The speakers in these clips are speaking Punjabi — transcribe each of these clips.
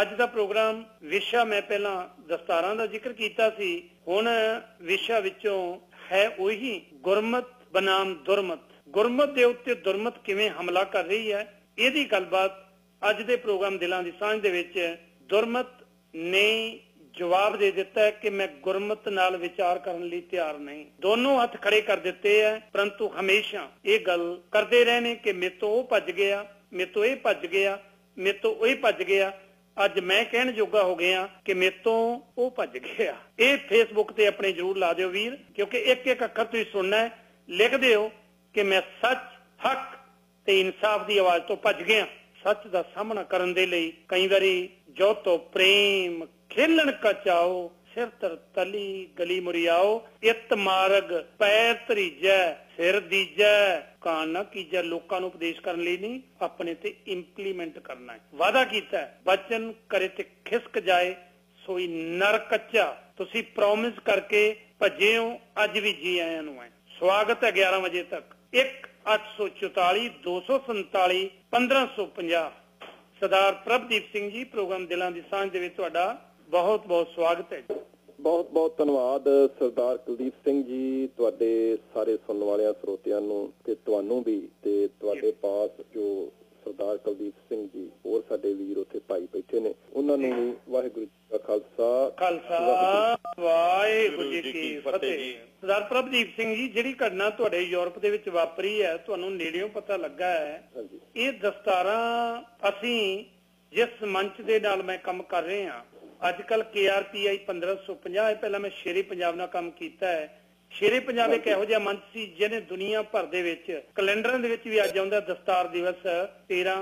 ਅੱਜ ਦਾ ਪ੍ਰੋਗਰਾਮ ਵਿਸ਼ਾ ਮੈਂ ਪਹਿਲਾਂ ਦਸਤਾਰਾਂ ਦਾ ਜ਼ਿਕਰ ਕੀਤਾ ਸੀ, ਹੁਣ ਵਿਸ਼ਾ ਵਿੱਚੋਂ ਹੈ ਉਹੀ ਗੁਰਮਤ ਬਨਾਮ ਦੁਰਮਤ। ਗੁਰਮਤ ਦੇ ਉੱਤੇ ਦੁਰਮਤ ਕਿਵੇਂ ਹਮਲਾ ਕਰ ਰਹੀ ਹੈ, ਇਹਦੀ ਗੱਲਬਾਤ ਅੱਜ ਦੇ ਪ੍ਰੋਗਰਾਮ ਦਿਲਾਂ ਦੀ ਸਾਂਝ ਦੇ ਵਿੱਚ ਦੁਰਮਤ ਨੇ ਜਵਾਬ ਦੇ ਦਿੱਤਾ ਕਿ ਮੈਂ ਗੁਰਮਤ ਨਾਲ ਵਿਚਾਰ ਕਰਨ ਲਈ ਤਿਆਰ ਨਹੀਂ। ਦੋਨੋਂ ਹੱਥ ਖੜੇ ਕਰ ਦਿੱਤੇ ਹੈ, ਪਰੰਤੂ ਹਮੇਸ਼ਾ ਇਹ ਗੱਲ ਕਰਦੇ ਰਹੇ ਨੇ ਕਿ ਮੇਤੋਂ ਉਹ ਭੱਜ ਗਿਆ ਮੇਤੋਂ ਇਹ ਭੱਜ ਗਿਆ ਮੇਤੋਂ ਉਹ ਹੀ ਭੱਜ ਗਿਆ। ਅੱਜ ਮੈਂ ਕਹਿਣ ਜੋਗਾ ਹੋ ਗਿਆ ਕਿ ਮੇਤੋਂ ਉਹ ਭੱਜ ਗਿਆ। ਇਹ ਫੇਸਬੁੱਕ ਤੇ ਆਪਣੇ ਜਰੂਰ ਲਾ ਦਿਓ ਵੀਰ, ਕਿਉਂਕਿ ਇੱਕ ਇੱਕ ਅੱਖਰ ਤੁਸੀਂ ਸੁਣਨਾ ਹੈ ਲਿਖ ਦਿਓ ਕਿ ਮੈਂ ਸੱਚ, ਹੱਕ ਤੇ ਇਨਸਾਫ ਦੀ ਆਵਾਜ਼ ਤੋਂ ਭੱਜ ਗਿਆ। ਸੱਚ ਦਾ ਸਾਹਮਣਾ ਕਰਨ ਦੇ ਲਈ ਕਈ ਵਾਰੀ ਜੋ ਤੋ ਪ੍ਰੇਮ ਖੇਲਣ ਕਚਾਓ ਸਿਰ ਤਰਤਲੀ ਗਲੀ ਮੁਰਿਆਓ, ਇਤ ਮਾਰਗ ਪੈਰ ਧਰੀਜੈ, ਸਿਰ ਦੀਜੈ। ਕਾਨ ਨਾ ਕੀਜੈ, ਲੋਕਾਂ ਨੂੰ ਉਪਦੇਸ਼ ਕਰਨ ਲਈ ਨਹੀਂ, ਆਪਣੇ ਤੇ ਇੰਪਲੀਮੈਂਟ ਕਰਨਾ ਹੈ। ਵਾਦਾ ਕੀਤਾ ਹੈ, ਬਚਨ ਕਰੇ ਤੇ ਖਿਸਕ ਜਾਏ, ਸੋਈ ਨਰ ਕੱਚਾ। ਤੁਸੀਂ ਪ੍ਰੋਮਿਸ ਕਰਕੇ ਭੱਜੇ ਅੱਜ ਵੀ ਜੀ ਆਇਆਂ ਨੂੰ ਹੈ ਸਵਾਗਤ ਹੈ 11 ਵਜੇ ਤੱਕ। 1 844 247 1550 ਸਰਦਾਰ ਪ੍ਰਭਦੀਪ ਸਿੰਘ ਜੀ, ਪ੍ਰੋਗਰਾਮ ਦਿਲਾਂ ਦੀ ਸਾਂਝ ਦੇ ਵਿੱਚ ਤੁਹਾਡਾ ਬਹੁਤ ਬਹੁਤ ਸਵਾਗਤ ਹੈ ਬਹੁਤ ਬਹੁਤ ਧੰਨਵਾਦ ਸਰਦਾਰ ਕੁਲਦੀਪ ਸਿੰਘ ਜੀ ਤੁਹਾਡੇ ਸਾਰੇ ਸੁਣਨ ਵਾਲਿਆਂ ਸਰੋਤਿਆਂ ਨੂੰ ਤੇ ਤੁਹਾਨੂੰ ਵੀ ਤੇ ਤੁਹਾਡੇ ਪਾਸ ਜੋ ਸਰਦਾਰ ਕੁਲਦੀਪ ਸਿੰਘ ਜੀ ਹੋਰ ਸਾਡੇ ਵੀਰ ਉੱਥੇ ਭਾਈ ਬੈਠੇ ਨੇ ਉਹਨਾਂ ਨੂੰ ਵੀ ਵਾਹਿਗੁਰੂ ਜੀ ਕਾ ਖਾਲਸਾ ਖਾਲਸਾ ਵਾਹਿਗੁਰੂ ਜੀ ਕੀ ਫਤਿਹ। ਸਰਦਾਰ ਪ੍ਰਭਦੀਪ ਸਿੰਘ ਜੀ ਜਿਹੜੀ ਘਟਨਾ ਤੁਹਾਡੇ ਯੂਰਪ ਦੇ ਵਿੱਚ ਵਾਪਰੀ ਹੈ ਤੁਹਾਨੂੰ ਨੇੜਿਓਂ ਪਤਾ ਲੱਗਾ ਹੈ। ਇਹ ਦਸਤਾਰਾਂ ਅਸੀਂ ਜਿਸ ਮੰਚ ਦੇ ਨਾਲ ਮੈਂ ਕੰਮ ਕਰ ਰਹੇ ਹਾਂ ਅੱਜ ਕੱਲ KRPI 1550 ਹੈ। ਪਹਿਲਾਂ ਮੈਂ ਸ਼ੇਰੇ ਪੰਜਾਬ ਨਾਲ ਕੰਮ ਕੀਤਾ ਹੈ। ਸ਼ੇਰੇ ਪੰਜਾਬ ਇੱਕ ਇਹੋ ਜਿਹਾ ਮੰਚ ਸੀ ਜਿਹਨੇ ਦੁਨੀਆ ਭਰ ਦੇ ਵਿੱਚ ਕੈਲੰਡਰਾਂ ਦੇ ਵਿੱਚ ਵੀ ਅੱਜ ਆਉਂਦਾ ਦਸਤਾਰ ਦਿਵਸ 13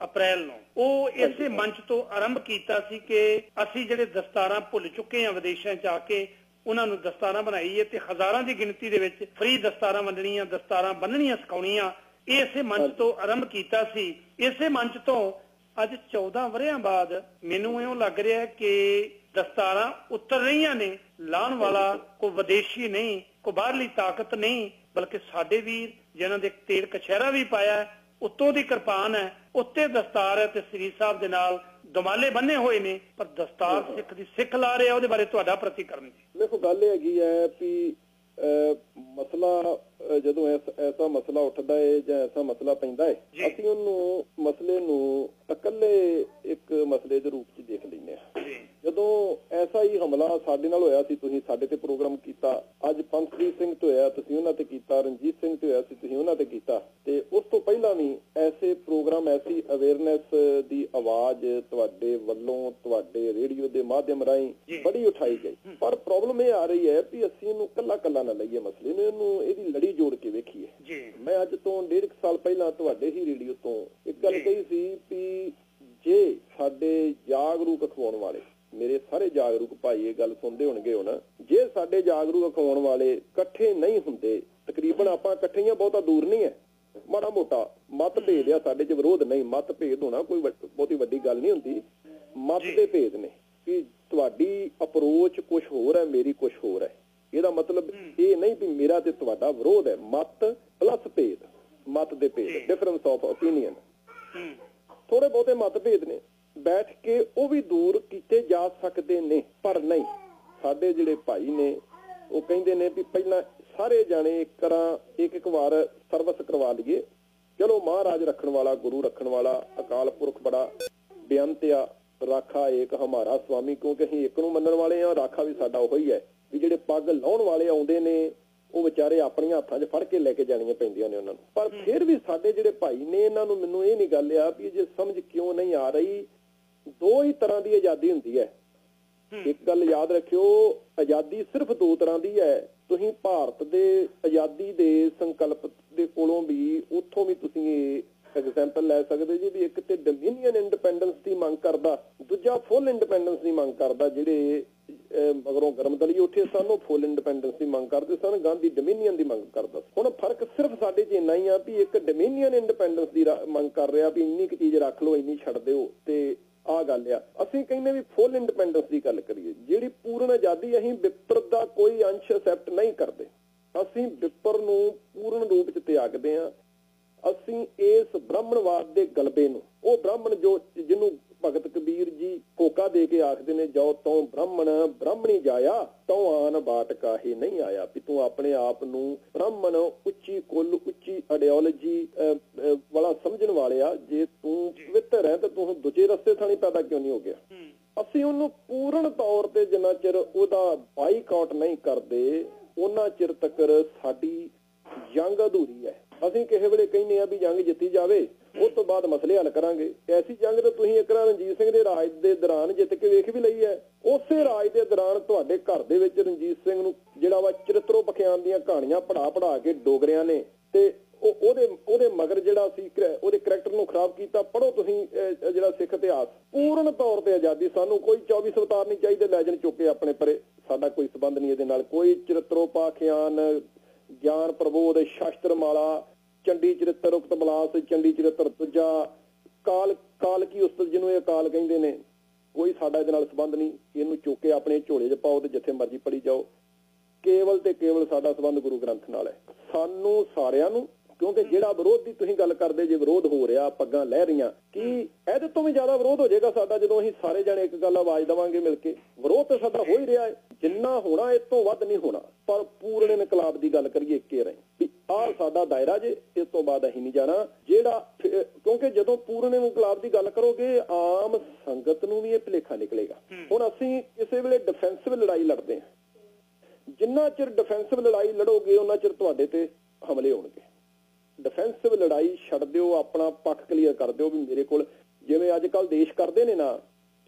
ਅਪ੍ਰੈਲ ਨੂੰ। ਉਹ ਇਸੇ ਮੰਚ ਤੋਂ ਆਰੰਭ ਕੀਤਾ ਸੀ ਕਿ ਅਸੀਂ ਜਿਹੜੇ ਦਸਤਾਰਾਂ ਭੁੱਲ ਚੁੱਕੇ ਹਾਂ ਵਿਦੇਸ਼ਾਂ 'ਚ ਆ ਕੇ ਉਹਨਾਂ ਨੂੰ ਦਸਤਾਰਾਂ ਬਣਾਈਏ ਤੇ ਹਜ਼ਾਰਾਂ ਦੀ ਗਿਣਤੀ ਦੇ ਵਿੱਚ ਫ੍ਰੀ ਦਸਤਾਰਾਂ ਵੰਡਣੀਆਂ ਦਸਤਾਰਾਂ ਬੰਨਣੀਆਂ ਸਿਖਾਉਣੀਆਂ ਇਸੇ ਮੰਚ ਤੋਂ ਆਰੰਭ ਕੀਤਾ ਸੀ। ਇਸੇ ਮੰਚ ਤੋਂ ਅੱਜ 14 ਵਰਿਆਂ ਬਾਅਦ ਮੈਨੂੰ ਇਉਂ ਲੱਗ ਰਿਹਾ ਕਿ ਦਸਤਾਰਾਂ ਉਤਰ ਰਹੀਆਂ ਨੇ। ਲਾਉਣ ਵਾਲਾ ਕੋ ਵਿਦੇਸ਼ੀ ਨਹੀਂ ਕੋ ਬਾਹਰਲੀ ਤਾਕਤ ਨਹੀਂ, ਬਲਕਿ ਸਾਡੇ ਵੀਰ, ਜਿਨ੍ਹਾਂ ਦੇ ਤੇਲ ਕਛਹਿਰਾ ਵੀ ਪਾਇਆ ਉੱਤੋਂ ਦੀ ਕਿਰਪਾਨ ਹੈ। ਉੱਤੇ ਦਸਤਾਰ ਹੈ ਤੇ ਸ੍ਰੀ ਸਾਹਿਬ ਦੇ ਨਾਲ ਦਮਾਲੇ ਬੰਨੇ ਹੋਏ ਨੇ। ਪਰ ਦਸਤਾਰ ਸਿੱਖ ਦੀ ਸਿੱਖ ਲਾ ਰਿਹਾ, ਉਹਦੇ ਬਾਰੇ ਤੁਹਾਡਾ ਪ੍ਰਤੀਕਰਮ ਜੀ। ਦੇਖੋ, ਗੱਲ ਇਹ ਹੈਗੀ ਹੈ ਵੀ ਮਸਲਾ ਜਦੋਂ ਐਸ- ਐਸਾ ਮਸਲਾ ਉੱਠਦਾ ਹੈ ਜਾਂ ਐਸਾ ਮਸਲਾ ਪੈਂਦਾ ਹੈ ਜੀ। ਅਸੀਂ ਉਹਨੂੰ ਮਸਲੇ ਨੂੰ ਇਕੱਲੇ ਇੱਕ ਮਸਲੇ ਦੇ ਰੂਪ 'ਚ ਦੇਖ ਲੈਂਦੇ ਹਾਂ ਜਦੋਂ ਐਸਾ ਹੀ ਹਮਲਾ ਸਾਡੇ ਨਾਲ ਹੋਇਆ ਸੀ ਤੁਸੀਂ ਸਾਡੇ ਤੇ ਪ੍ਰੋਗਰਾਮ ਕੀਤਾ ਅੱਜ ਪੰਥਪ੍ਰੀਤ ਸਿੰਘ ਤੋਂ ਹੋਇਆ ਤੁਸੀਂ ਉਹਨਾਂ ਤੇ ਕੀਤਾ ਰਣਜੀਤ ਸਿੰਘ ਤੋਂ ਹੋਇਆ ਸੀ ਤੁਸੀਂ ਉਹਨਾਂ ਤੇ ਕੀਤਾ ਤੇ ਉਸ ਤੋਂ ਪਹਿਲਾਂ ਵੀ ਐਸੇ ਪ੍ਰੋਗਰਾਮ ਐਸੀ ਅਵੇਅਰਨੈਸ ਦੀ ਆਵਾਜ਼ ਤੁਹਾਡੇ ਵੱਲੋਂ ਤੁਹਾਡੇ ਰੇਡੀਓ ਦੇ ਮਾਧਿਅਮ। ਰਾਹੀਂ ਬੜੀ ਉਠਾਈ ਗਈ ਪਰ ਪ੍ਰੋਬਲਮ ਇਹ ਆ ਰਹੀ ਹੈ ਵੀ ਅਸੀਂ ਇਹਨੂੰ ਕੱਲਾ ਕੱਲਾ ਨਾ ਲਈਏ ਮਸਲੇ ਨੂੰ ਇਹਨੂੰ ਇਹਦੀ ਲੜੀ ਜੋੜ ਕੇ ਵੇਖੀਏ। ਜੀ। ਮੈਂ ਅੱਜ ਤੋਂ ਡੇਢ ਕੁ ਸਾਲ ਪਹਿਲਾਂ ਤੁਹਾਡੇ ਹੀ ਰੇਡੀਓ ਤੋਂ ਇੱਕ ਗੱਲ। ਕਹੀ ਸੀ ਵੀ ਜੇ ਸਾਡੇ ਜਾਗਰੂਕ ਅਖਵਾਉਣ ਵਾਲੇ ਮੇਰੇ ਸਾਰੇ ਜਾਗਰੂਕ ਭਾਈ ਇਹ ਗੱਲ ਸੁਣਦੇ ਹੋਣਗੇ ਹੁਣ ਜੇ ਸਾਡੇ ਜਾਗਰੂਕ ਅਖਵਾਉਣ ਵਾਲੇ ਇਕੱਠੇ ਨਹੀਂ ਹੁੰਦੇ ਤਕਰੀਬਨ ਆਪਾਂ ਇਕੱਠੀਆਂ ਬਹੁਤਾ ਦੂਰ ਨਹੀਂ ਹੈ ਮਾੜਾ ਮੋਟਾ ਮਤ ਭੇਦ ਆ ਸਾਡੇ 'ਚ ਵਿਰੋਧ ਨਹੀਂ ਮਤ ਭੇਦ ਹੋਣਾ ਕੋਈ ਬਹੁਤੀ ਵੱਡੀ ਗੱਲ ਨਹੀਂ ਹੁੰਦੀ। ਮਤ। ਦੇ ਭੇਦ ਨੇ ਕਿ ਤੁਹਾਡੀ ਅਪਰੋਚ ਕੁਝ ਹੋਰ ਹੈ ਮੇਰੀ ਕੁਝ ਹੋਰ ਹੈ ਇਹਦਾ ਮਤਲਬ ਇਹ ਨਹੀਂ ਵੀ ਮੇਰਾ ਤੇ ਤੁਹਾਡਾ ਵਿਰੋਧ ਹੈ ਮਤ ਪਲੱਸ ਭੇਦ ਮਤ ਦੇ। ਭੇਦ ਡਿਫਰੈਂਸ ਆਫ ਓਪੀਨੀਅਨ ਹੂੰ। ਥੋੜੇ ਬਹੁਤੇ ਮਤਭੇਦ ਨੇ। ਬੈਠ ਕੇ ਉਹ ਵੀ ਦੂਰ ਕੀਤੇ ਜਾ ਸਕਦੇ ਨੇ ਪਰ ਨਹੀਂ। ਸਾਡੇ ਜਿਹੜੇ ਭਾਈ ਨੇ ਉਹ ਕਹਿੰਦੇ ਨੇ ਵੀ ਪਹਿਲਾਂ ਸਾਰੇ ਜਾਣੇ ਇੱਕ ਤਰ੍ਹਾਂ ਇੱਕ ਇੱਕ ਵਾਰ ਸਰਵਿਸ ਕਰਵਾ ਲਈਏ। ਚਲੋ ਮਹਾਰਾਜ ਰੱਖਣ ਵਾਲਾ ਗੁਰੂ ਰੱਖਣ ਵਾਲਾ ਅਕਾਲ ਪੁਰਖ ਬੜਾ ਬੇਅੰਤ ਆ। ਰਾਖਾ ਏਕ ਹਮਾਰਾ ਸੁਆਮੀ ਕਿਉਂਕਿ ਅਸੀਂ ਇੱਕ ਨੂੰ ਮੰਨਣ ਵਾਲੇ ਆ ਰਾਖਾ ਵੀ ਸਾਡਾ ਉਹੀ ਹੀ ਹੈ। ਵੀ ਜਿਹੜੇ ਪੱਗ ਲਾਉਣ ਵਾਲੇ ਆਉਂਦੇ ਨੇ ਉਹ ਵਿਚਾਰੇ ਆਪਣੀਆਂ ਹੱਥਾਂ 'ਚ ਫੜ ਕੇ ਲੈ ਕੇ ਜਾਣੀਆਂ ਪੈਂਦੀਆਂ ਨੇ ਉਹਨਾਂ ਨੂੰ। ਪਰ ਫਿਰ ਵੀ ਸਾਡੇ ਜਿਹੜੇ ਭਾਈ ਨੇ ਇਹਨਾਂ ਨੂੰ ਮੈਨੂੰ ਇਹ ਨਹੀਂ ਗੱਲ ਆ ਵੀ ਜੇ ਸਮਝ ਕਿਉਂ ਨਹੀਂ ਆ ਰਹੀ ਦੋ ਹੀ ਤਰ੍ਹਾਂ ਦੀ ਆਜ਼ਾਦੀ ਹੁੰਦੀ ਹੈ। ਇੱਕ ਗੱਲ ਯਾਦ ਰੱਖਿਓ ਆਜ਼ਾਦੀ ਸਿਰਫ ਦੋ ਤਰ੍ਹਾਂ ਦੀ ਹੈ। ਤੁਸੀਂ ਭਾਰਤ ਦੇ ਆਜ਼ਾਦੀ ਦੇ ਸੰਕਲਪ ਦੇ ਕੋਲੋਂ ਵੀ ਉੱਥੋਂ ਵੀ ਤੁਸੀਂ ਐਗਜ਼ਾਮਪਲ ਲੈ ਸਕਦੇ ਜੀ ਵੀ ਇੱਕ ਤੇ ਡੋਮੀਨੀਅਨ ਇੰਡੀਪੈਂਡੈਂਸ ਦੀ ਮੰਗ ਕਰਦਾ, ਦੂਜਾ ਫੁੱਲ ਇੰਡੀਪੈਂਡੈਂਸ ਦੀ ਮੰਗ ਕਰਦਾ, ਜਿਹੜੇ ਮਗਰੋਂ ਗਰਮ ਉੱਠੇ ਸਨ, ਉਹ ਫੁੱਲ ਇੰਡੀਪੈਂਡੈਂਸ ਦੀ ਮੰਗ ਕਰਦੇ ਸਨ, ਗਾਂਧੀ ਡੋਮੀਨੀਅਨ ਦੀ ਮੰਗ ਕਰਦਾ ਹੁਣ ਫ਼ਰਕ ਸਿਰਫ ਸਾਡੇ 'ਚ ਇੰਨਾ ਹੀ ਆ ਵੀ ਇੱਕ ਡੋਮੀਨੀਅਨ ਇੰਡੀਪੈਂਡੈਂਸ ਦੀ ਮੰਗ ਕਰ ਰਿਹਾ ਵੀ ਇੰਨੀ ਕੁ ਚੀਜ਼ ਰੱਖ ਲਓ, ਇੰਨੀ ਛੱਡ ਦਿਓ, ਤੇ ਆ ਗੱਲ ਆ। ਅਸੀਂ ਕਹਿੰਦੇ ਵੀ ਫੁੱਲ ਇੰਡੀਪੈਂਡੈਂਸ ਦੀ ਗੱਲ ਕਰੀਏ, ਜਿਹੜੀ ਪੂਰਨ ਆਜ਼ਾਦੀ ਅਸੀਂ ਵਿਪਰ ਦਾ ਕੋਈ ਅੰਸ਼ ਐਕਸੈਪਟ ਨਹੀਂ ਕਰਦੇ। ਅਸੀਂ ਵਿਪਰ ਨੂੰ ਪੂਰਨ ਰੂਪ 'ਚ ਤਿਆਗਦੇ ਹਾਂ ਅਸੀਂ ਇਸ ਬ੍ਰਾਹਮਣਵਾਦ ਦੇ ਗਲਬੇ ਨੂੰ ਉਹ ਬ੍ਰਾਹਮਣ ਜੋ ਜਿਹਨੂੰ ਭਗਤ ਕਬੀਰ ਜੀ ਦੇ ਕੇ ਆਖਦੇ ਨੇ ਜੋ ਤੋਂ ਬ੍ਰਾਹਮਣ ਬ੍ਰਾਹਮਣੀ ਜਾਇਆ ਤਉ ਆਨ ਬਾਟ ਕਾਹੇ ਨਹੀਂ ਆਇਆ। ਵੀ ਤੂੰ ਆਪਣੇ ਆਪ ਨੂੰ ਬ੍ਰਾਹਮਣ ਉੱਚੀ ਕੁੱਲ ਉੱਚੀ ਆਈਡੀਓਲੋਜੀ ਵਾਲਾ ਸਮਝਣ ਵਾਲਿਆ। ਜੇ ਤੂੰ ਪਵਿੱਤਰ ਹੈ ਤਾਂ ਤੂੰ ਦੂਜੇ ਰਸਤੇ ਥਾਣੀ ਪੈਦਾ ਕਿਉਂ ਨਹੀਂ ਹੋ ਗਿਆ? ਅਸੀਂ ਉਹਨੂੰ ਪੂਰਨ ਤੌਰ ਤੇ ਜਿੰਨਾ ਚਿਰ ਉਹਦਾ ਬਾਈਕਾਟ ਨਹੀਂ ਕਰਦੇ ਉਹਨਾਂ ਚਿਰ ਤੱਕ ਸਾਡੀ ਜੰਗ ਅਧੂਰੀ ਹੈ। ਅਸੀਂ ਕਿਸੇ ਵੇਲੇ ਕਹਿੰਦੇ ਆ ਵੀ ਜੰਗ ਜਿੱਤੀ ਜਾਵੇ, ਉਸ ਤੋਂ ਬਾਅਦ ਮਸਲੇ ਹੱਲ ਕਰਾਂਗੇ। ਐਸੀ ਜੰਗ ਤਾਂ ਤੁਸੀਂ ਇੱਕ ਵਾਰ ਰਣਜੀਤ ਸਿੰਘ ਦੇ ਰਾਜ ਦੇ ਦੌਰਾਨ ਜਿੱਤ ਕੇ ਵੇਖ ਵੀ ਲਈ ਹੈ। ਉਸੇ ਰਾਜ ਦੇ ਦੌਰਾਨ ਤੁਹਾਡੇ ਘਰ ਦੇ ਵਿੱਚ ਰਣਜੀਤ ਸਿੰਘ ਨੂੰ ਜਿਹੜਾ ਵਾ ਚਰਿੱਤਰੋ ਬਖਿਆਨ ਦੀਆਂ ਕਹਾਣੀਆਂ ਪੜਾ ਪੜਾ ਕੇ ਡੋਗਰਿਆਂ ਨੇ ਤੇ ਉਹ ਉਹਦੇ ਉਹਦੇ ਮਗਰ ਜਿਹੜਾ ਸੀ ਉਹਦੇ ਕੈਰੈਕਟਰ ਨੂੰ ਖਰਾਬ ਕੀਤਾ। ਪੜੋ ਤੁਸੀਂ ਜਿਹੜਾ ਸਿੱਖ ਇਤਿਹਾਸ। ਪੂਰਨ ਤੌਰ ਤੇ ਆਜ਼ਾਦੀ ਸਾਨੂੰ ਕੋਈ 24 ਅਵਤਾਰ ਨਹੀਂ ਚਾਹੀਦੇ। ਲੈਜਨ ਚੁੱਕੇ ਆਪਣੇ ਪਰੇ ਸਾਡਾ ਕੋਈ ਸਬੰਧ ਨਹੀਂ ਇਹਦੇ ਨਾਲ। ਕੋਈ ਚਰਿੱਤਰੋ ਪਾਖਿਆਨ ਗਿਆਨ ਪ੍ਰਬੋਧ ਸ਼ਾਸਤਰ ਮਾਲਾ ਚੰਡੀ ਚਰਿੱਤਰ ਉਕਤ ਬਲਾਸ, ਚੰਡੀ ਚਰਿੱਤਰ ਤੁਜਾ ਕਾਲ ਕਾਲ ਕੀ ਉਸਤਤ ਜਿਹਨੂੰ ਇਹ ਕਾਲ ਕਹਿੰਦੇ ਨੇ, ਕੋਈ ਸਾਡਾ ਇਹਦੇ ਨਾਲ ਸੰਬੰਧ ਨਹੀਂ, ਇਹਨੂੰ ਚੁੱਕ ਕੇ ਆਪਣੇ ਝੋਲੇ 'ਚ ਪਾਓ ਤੇ ਜਿੱਥੇ ਮਰਜ਼ੀ ਪੜੀ ਜਾਓ। ਕੇਵਲ ਤੇ ਕੇਵਲ ਸਾਡਾ ਸੰਬੰਧ ਗੁਰੂ ਗ੍ਰੰਥ ਨਾਲ ਹੈ। ਸਾਨੂੰ ਸਾਰਿਆਂ ਨੂੰ ਕਿਉਂਕਿ ਜਿਹੜਾ ਵਿਰੋਧ ਦੀ ਤੁਸੀਂ ਗੱਲ ਕਰਦੇ ਜੇ ਵਿਰੋਧ ਹੋ ਰਿਹਾ ਪੱਗਾਂ ਲੈ ਰਹੀਆਂ ਕੀ ਇਹਦੇ ਤੋਂ ਵੀ ਜ਼ਿਆਦਾ ਵਿਰੋਧ ਹੋ ਜਾਏਗਾ ਸਾਡਾ ਜਦੋਂ ਅਸੀਂ ਸਾਰੇ ਜਣੇ ਇੱਕ ਗੱਲ ਆਵਾਜ਼ ਦਵਾਂਗੇ ਮਿਲ ਕੇ? ਵਿਰੋਧ ਤਾਂ ਸਾਡਾ ਹੋ ਹੀ ਰਿਹਾ ਹੈ। ਜਿੰਨਾ ਹੋਣਾ ਇਸ ਤੋਂ ਵੱਧ ਨਹੀਂ ਹੋਣਾ। ਪਰ ਪੂਰਨ ਇਨਕਲਾਬ ਦੀ ਗੱਲ ਕਰੀਏ ਇੱਕੇ ਰਹੇ ਵੀ ਆਹ ਸਾਡਾ ਦਾਇਰਾ ਜੇ ਇਸ ਤੋਂ ਬਾਅਦ ਅਸੀਂ ਨਹੀਂ ਜਾਣਾ। ਜਿਹੜਾ ਕਿਉਂਕਿ ਜਦੋਂ ਪੂਰਨ ਇਨਕਲਾਬ ਦੀ ਗੱਲ ਕਰੋਗੇ ਆਮ ਸੰਗਤ ਨੂੰ ਵੀ ਇਹ ਭਲੇਖਾ ਨਿਕਲੇਗਾ। ਹੁਣ ਅਸੀਂ ਕਿਸੇ ਵੇਲੇ ਡਿਫੈਂਸਿਵ ਲੜਾਈ ਲੜਦੇ ਹਾਂ। ਜਿੰਨਾ ਚਿਰ ਡਿਫੈਂਸਿਵ ਲੜਾਈ ਲੜੋਗੇ ਉਹਨਾਂ ਚਿਰ ਤੁਹਾਡੇ ਤੇ ਹਮਲੇ ਹੋਣਗੇ। ਡਿਫੈਂਸਿਵ ਲੜਾਈ ਛੱਡ ਦਿਓ ਆਪਣਾ ਪੱਖ ਕਲੀਅਰ ਕਰ ਦਿਓ ਵੀ ਮੇਰੇ ਕੋਲ। ਜਿਵੇਂ ਅੱਜ ਕੱਲ ਦੇਸ਼ ਕਰਦੇ ਨੇ ਨਾ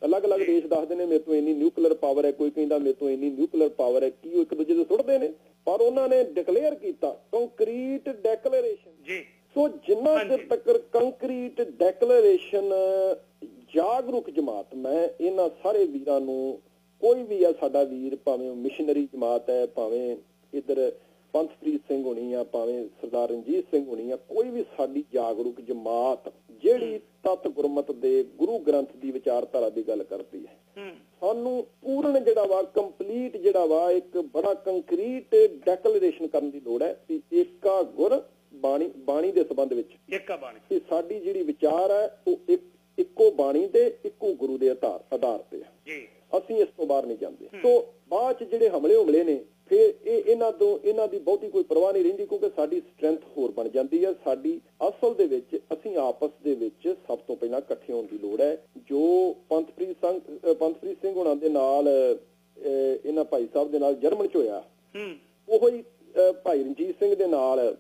ਅਲੱਗ-ਅਲੱਗ ਦੇਸ਼ ਦੱਸਦੇ ਨੇ ਮੇਰੇ ਤੋਂ ਇੰਨੀ ਨਿਊਕਲੀਅਰ ਪਾਵਰ ਹੈ ਕੋਈ ਕਹਿੰਦਾ ਮੇਰੇ ਤੋਂ ਇੰਨੀ ਨਿਊਕਲੀਅਰ ਪਾਵਰ ਹੈ ਕੀ ਉਹ ਇੱਕ ਦੂਜੇ ਦੇ ਸੁੱਟਦੇ ਨੇ? ਪਰ ਉਹਨਾਂ ਨੇ ਡਿਕਲੇਅਰ ਕੀਤਾ ਕੰਕਰੀਟ ਡੈਕਲੇਰੇਸ਼ਨ ਜੀ। ਸੋ ਜਿੰਨਾ ਚਿਰ ਤੱਕ ਕੰਕਰੀਟ ਡੈਕਲੇਰੇਸ਼ਨ ਜਾਗਰੂਕ ਜਮਾਤ ਮੈਂ ਇਹਨਾਂ ਸਾਰੇ ਵੀਰਾਂ ਨੂੰ ਕੋਈ ਵੀ ਆ ਸਾਡਾ ਵੀਰ ਭਾਵੇਂ ਮਿਸ਼ਨਰੀ ਜਮਾਤ ਹੈ ਭਾਵੇਂ ਇਧਰ ਪੰਥਪ੍ਰੀਤ ਸਿੰਘ ਹੋਣੀ ਆ ਭਾਵੇਂ ਸਰਦਾਰ ਰਣਜੀਤ ਸਿੰਘ ਹੋਣੀ ਆ ਕੋਈ ਵੀ ਸਾਡੀ ਜਾਗਰੂਕ ਜਮਾਤ ਜਿਹੜੀ ਤਤ ਗੁਰਮਤ ਦੇ ਗੁਰੂ ਗ੍ਰੰਥ ਦੀ ਵਿਚਾਰਧਾਰਾ ਦੀ ਗੱਲ ਕਰਦੀ ਹੈ। ਸਾਨੂੰ ਪੂਰਨ ਜਿਹੜਾ ਵਾ ਕੰਪਲੀਟ ਜਿਹੜਾ ਵਾ ਇੱਕ ਬੜਾ ਕੰਕਰੀਟ ਡੈਕਲੇਰੇਸ਼ਨ ਕਰਨ ਦੀ ਲੋੜ ਹੈ ਕਿ ਏਕਾ ਗੁਰ ਬਾਣੀ ਬਾਣੀ ਦੇ ਸੰਬੰਧ ਵਿੱਚ। ਏਕਾ ਬਾਣੀ। ਕਿ ਸਾਡੀ ਜਿਹੜੀ ਵਿਚਾਰ ਹੈ ਉਹ ਇੱਕ ਇੱਕੋ ਬਾਣੀ ਤੇ ਇੱਕੋ ਗੁਰੂ ਦੇ ਆਧਾਰ ਆਧਾਰ ਤੇ ਹੈ। ਜੀ। ਅਸੀਂ ਇਸ ਤੋਂ ਬਾਹਰ ਨਹੀਂ ਜਾਂਦੇ। ਸੋ ਬਾਅਦ ਚ ਜਿਹੜੇ ਹਮਲੇ ਹਮਲੇ ਨੇ ਫਿਰ ਇਹ ਇਹਨਾਂ ਤੋਂ ਇਹਨਾਂ ਦੀ ਬਹੁਤੀ ਕੋਈ ਪਰਵਾਹ ਨਹੀਂ ਰਹਿੰਦੀ ਕਿਉਂਕਿ ਸਾਡੀ ਸਟਰੈਂਥ ਹੋਰ ਬਣ ਜਾਂਦੀ ਹੈ। ਸਾਡੀ ਅਸਲ ਦੇ ਵਿੱਚ ਅਸੀਂ ਆਪਸ ਦੇ ਵਿੱਚ ਸਭ ਤੋਂ ਪਹਿਲਾਂ ਇਕੱਠੇ ਹੋਣ ਦੀ ਲੋੜ ਹੈ। ਜੋ ਪੰਥਪ੍ਰੀਤ ਸਿੰਘ ਪੰਥਪ੍ਰੀਤ ਸਿੰਘ ਹੋਣਾ ਦੇ ਨਾਲ ਇਹਨਾਂ ਭਾਈ ਸਾਹਿਬ ਦੇ ਨਾਲ ਜਰਮਨ ਚ ਹੋਇਆ। ਉਹੋ ਹੀ ਭਾਈ ਰਣਜੀਤ ਸਿੰਘ ਦੇ ਨਾਲ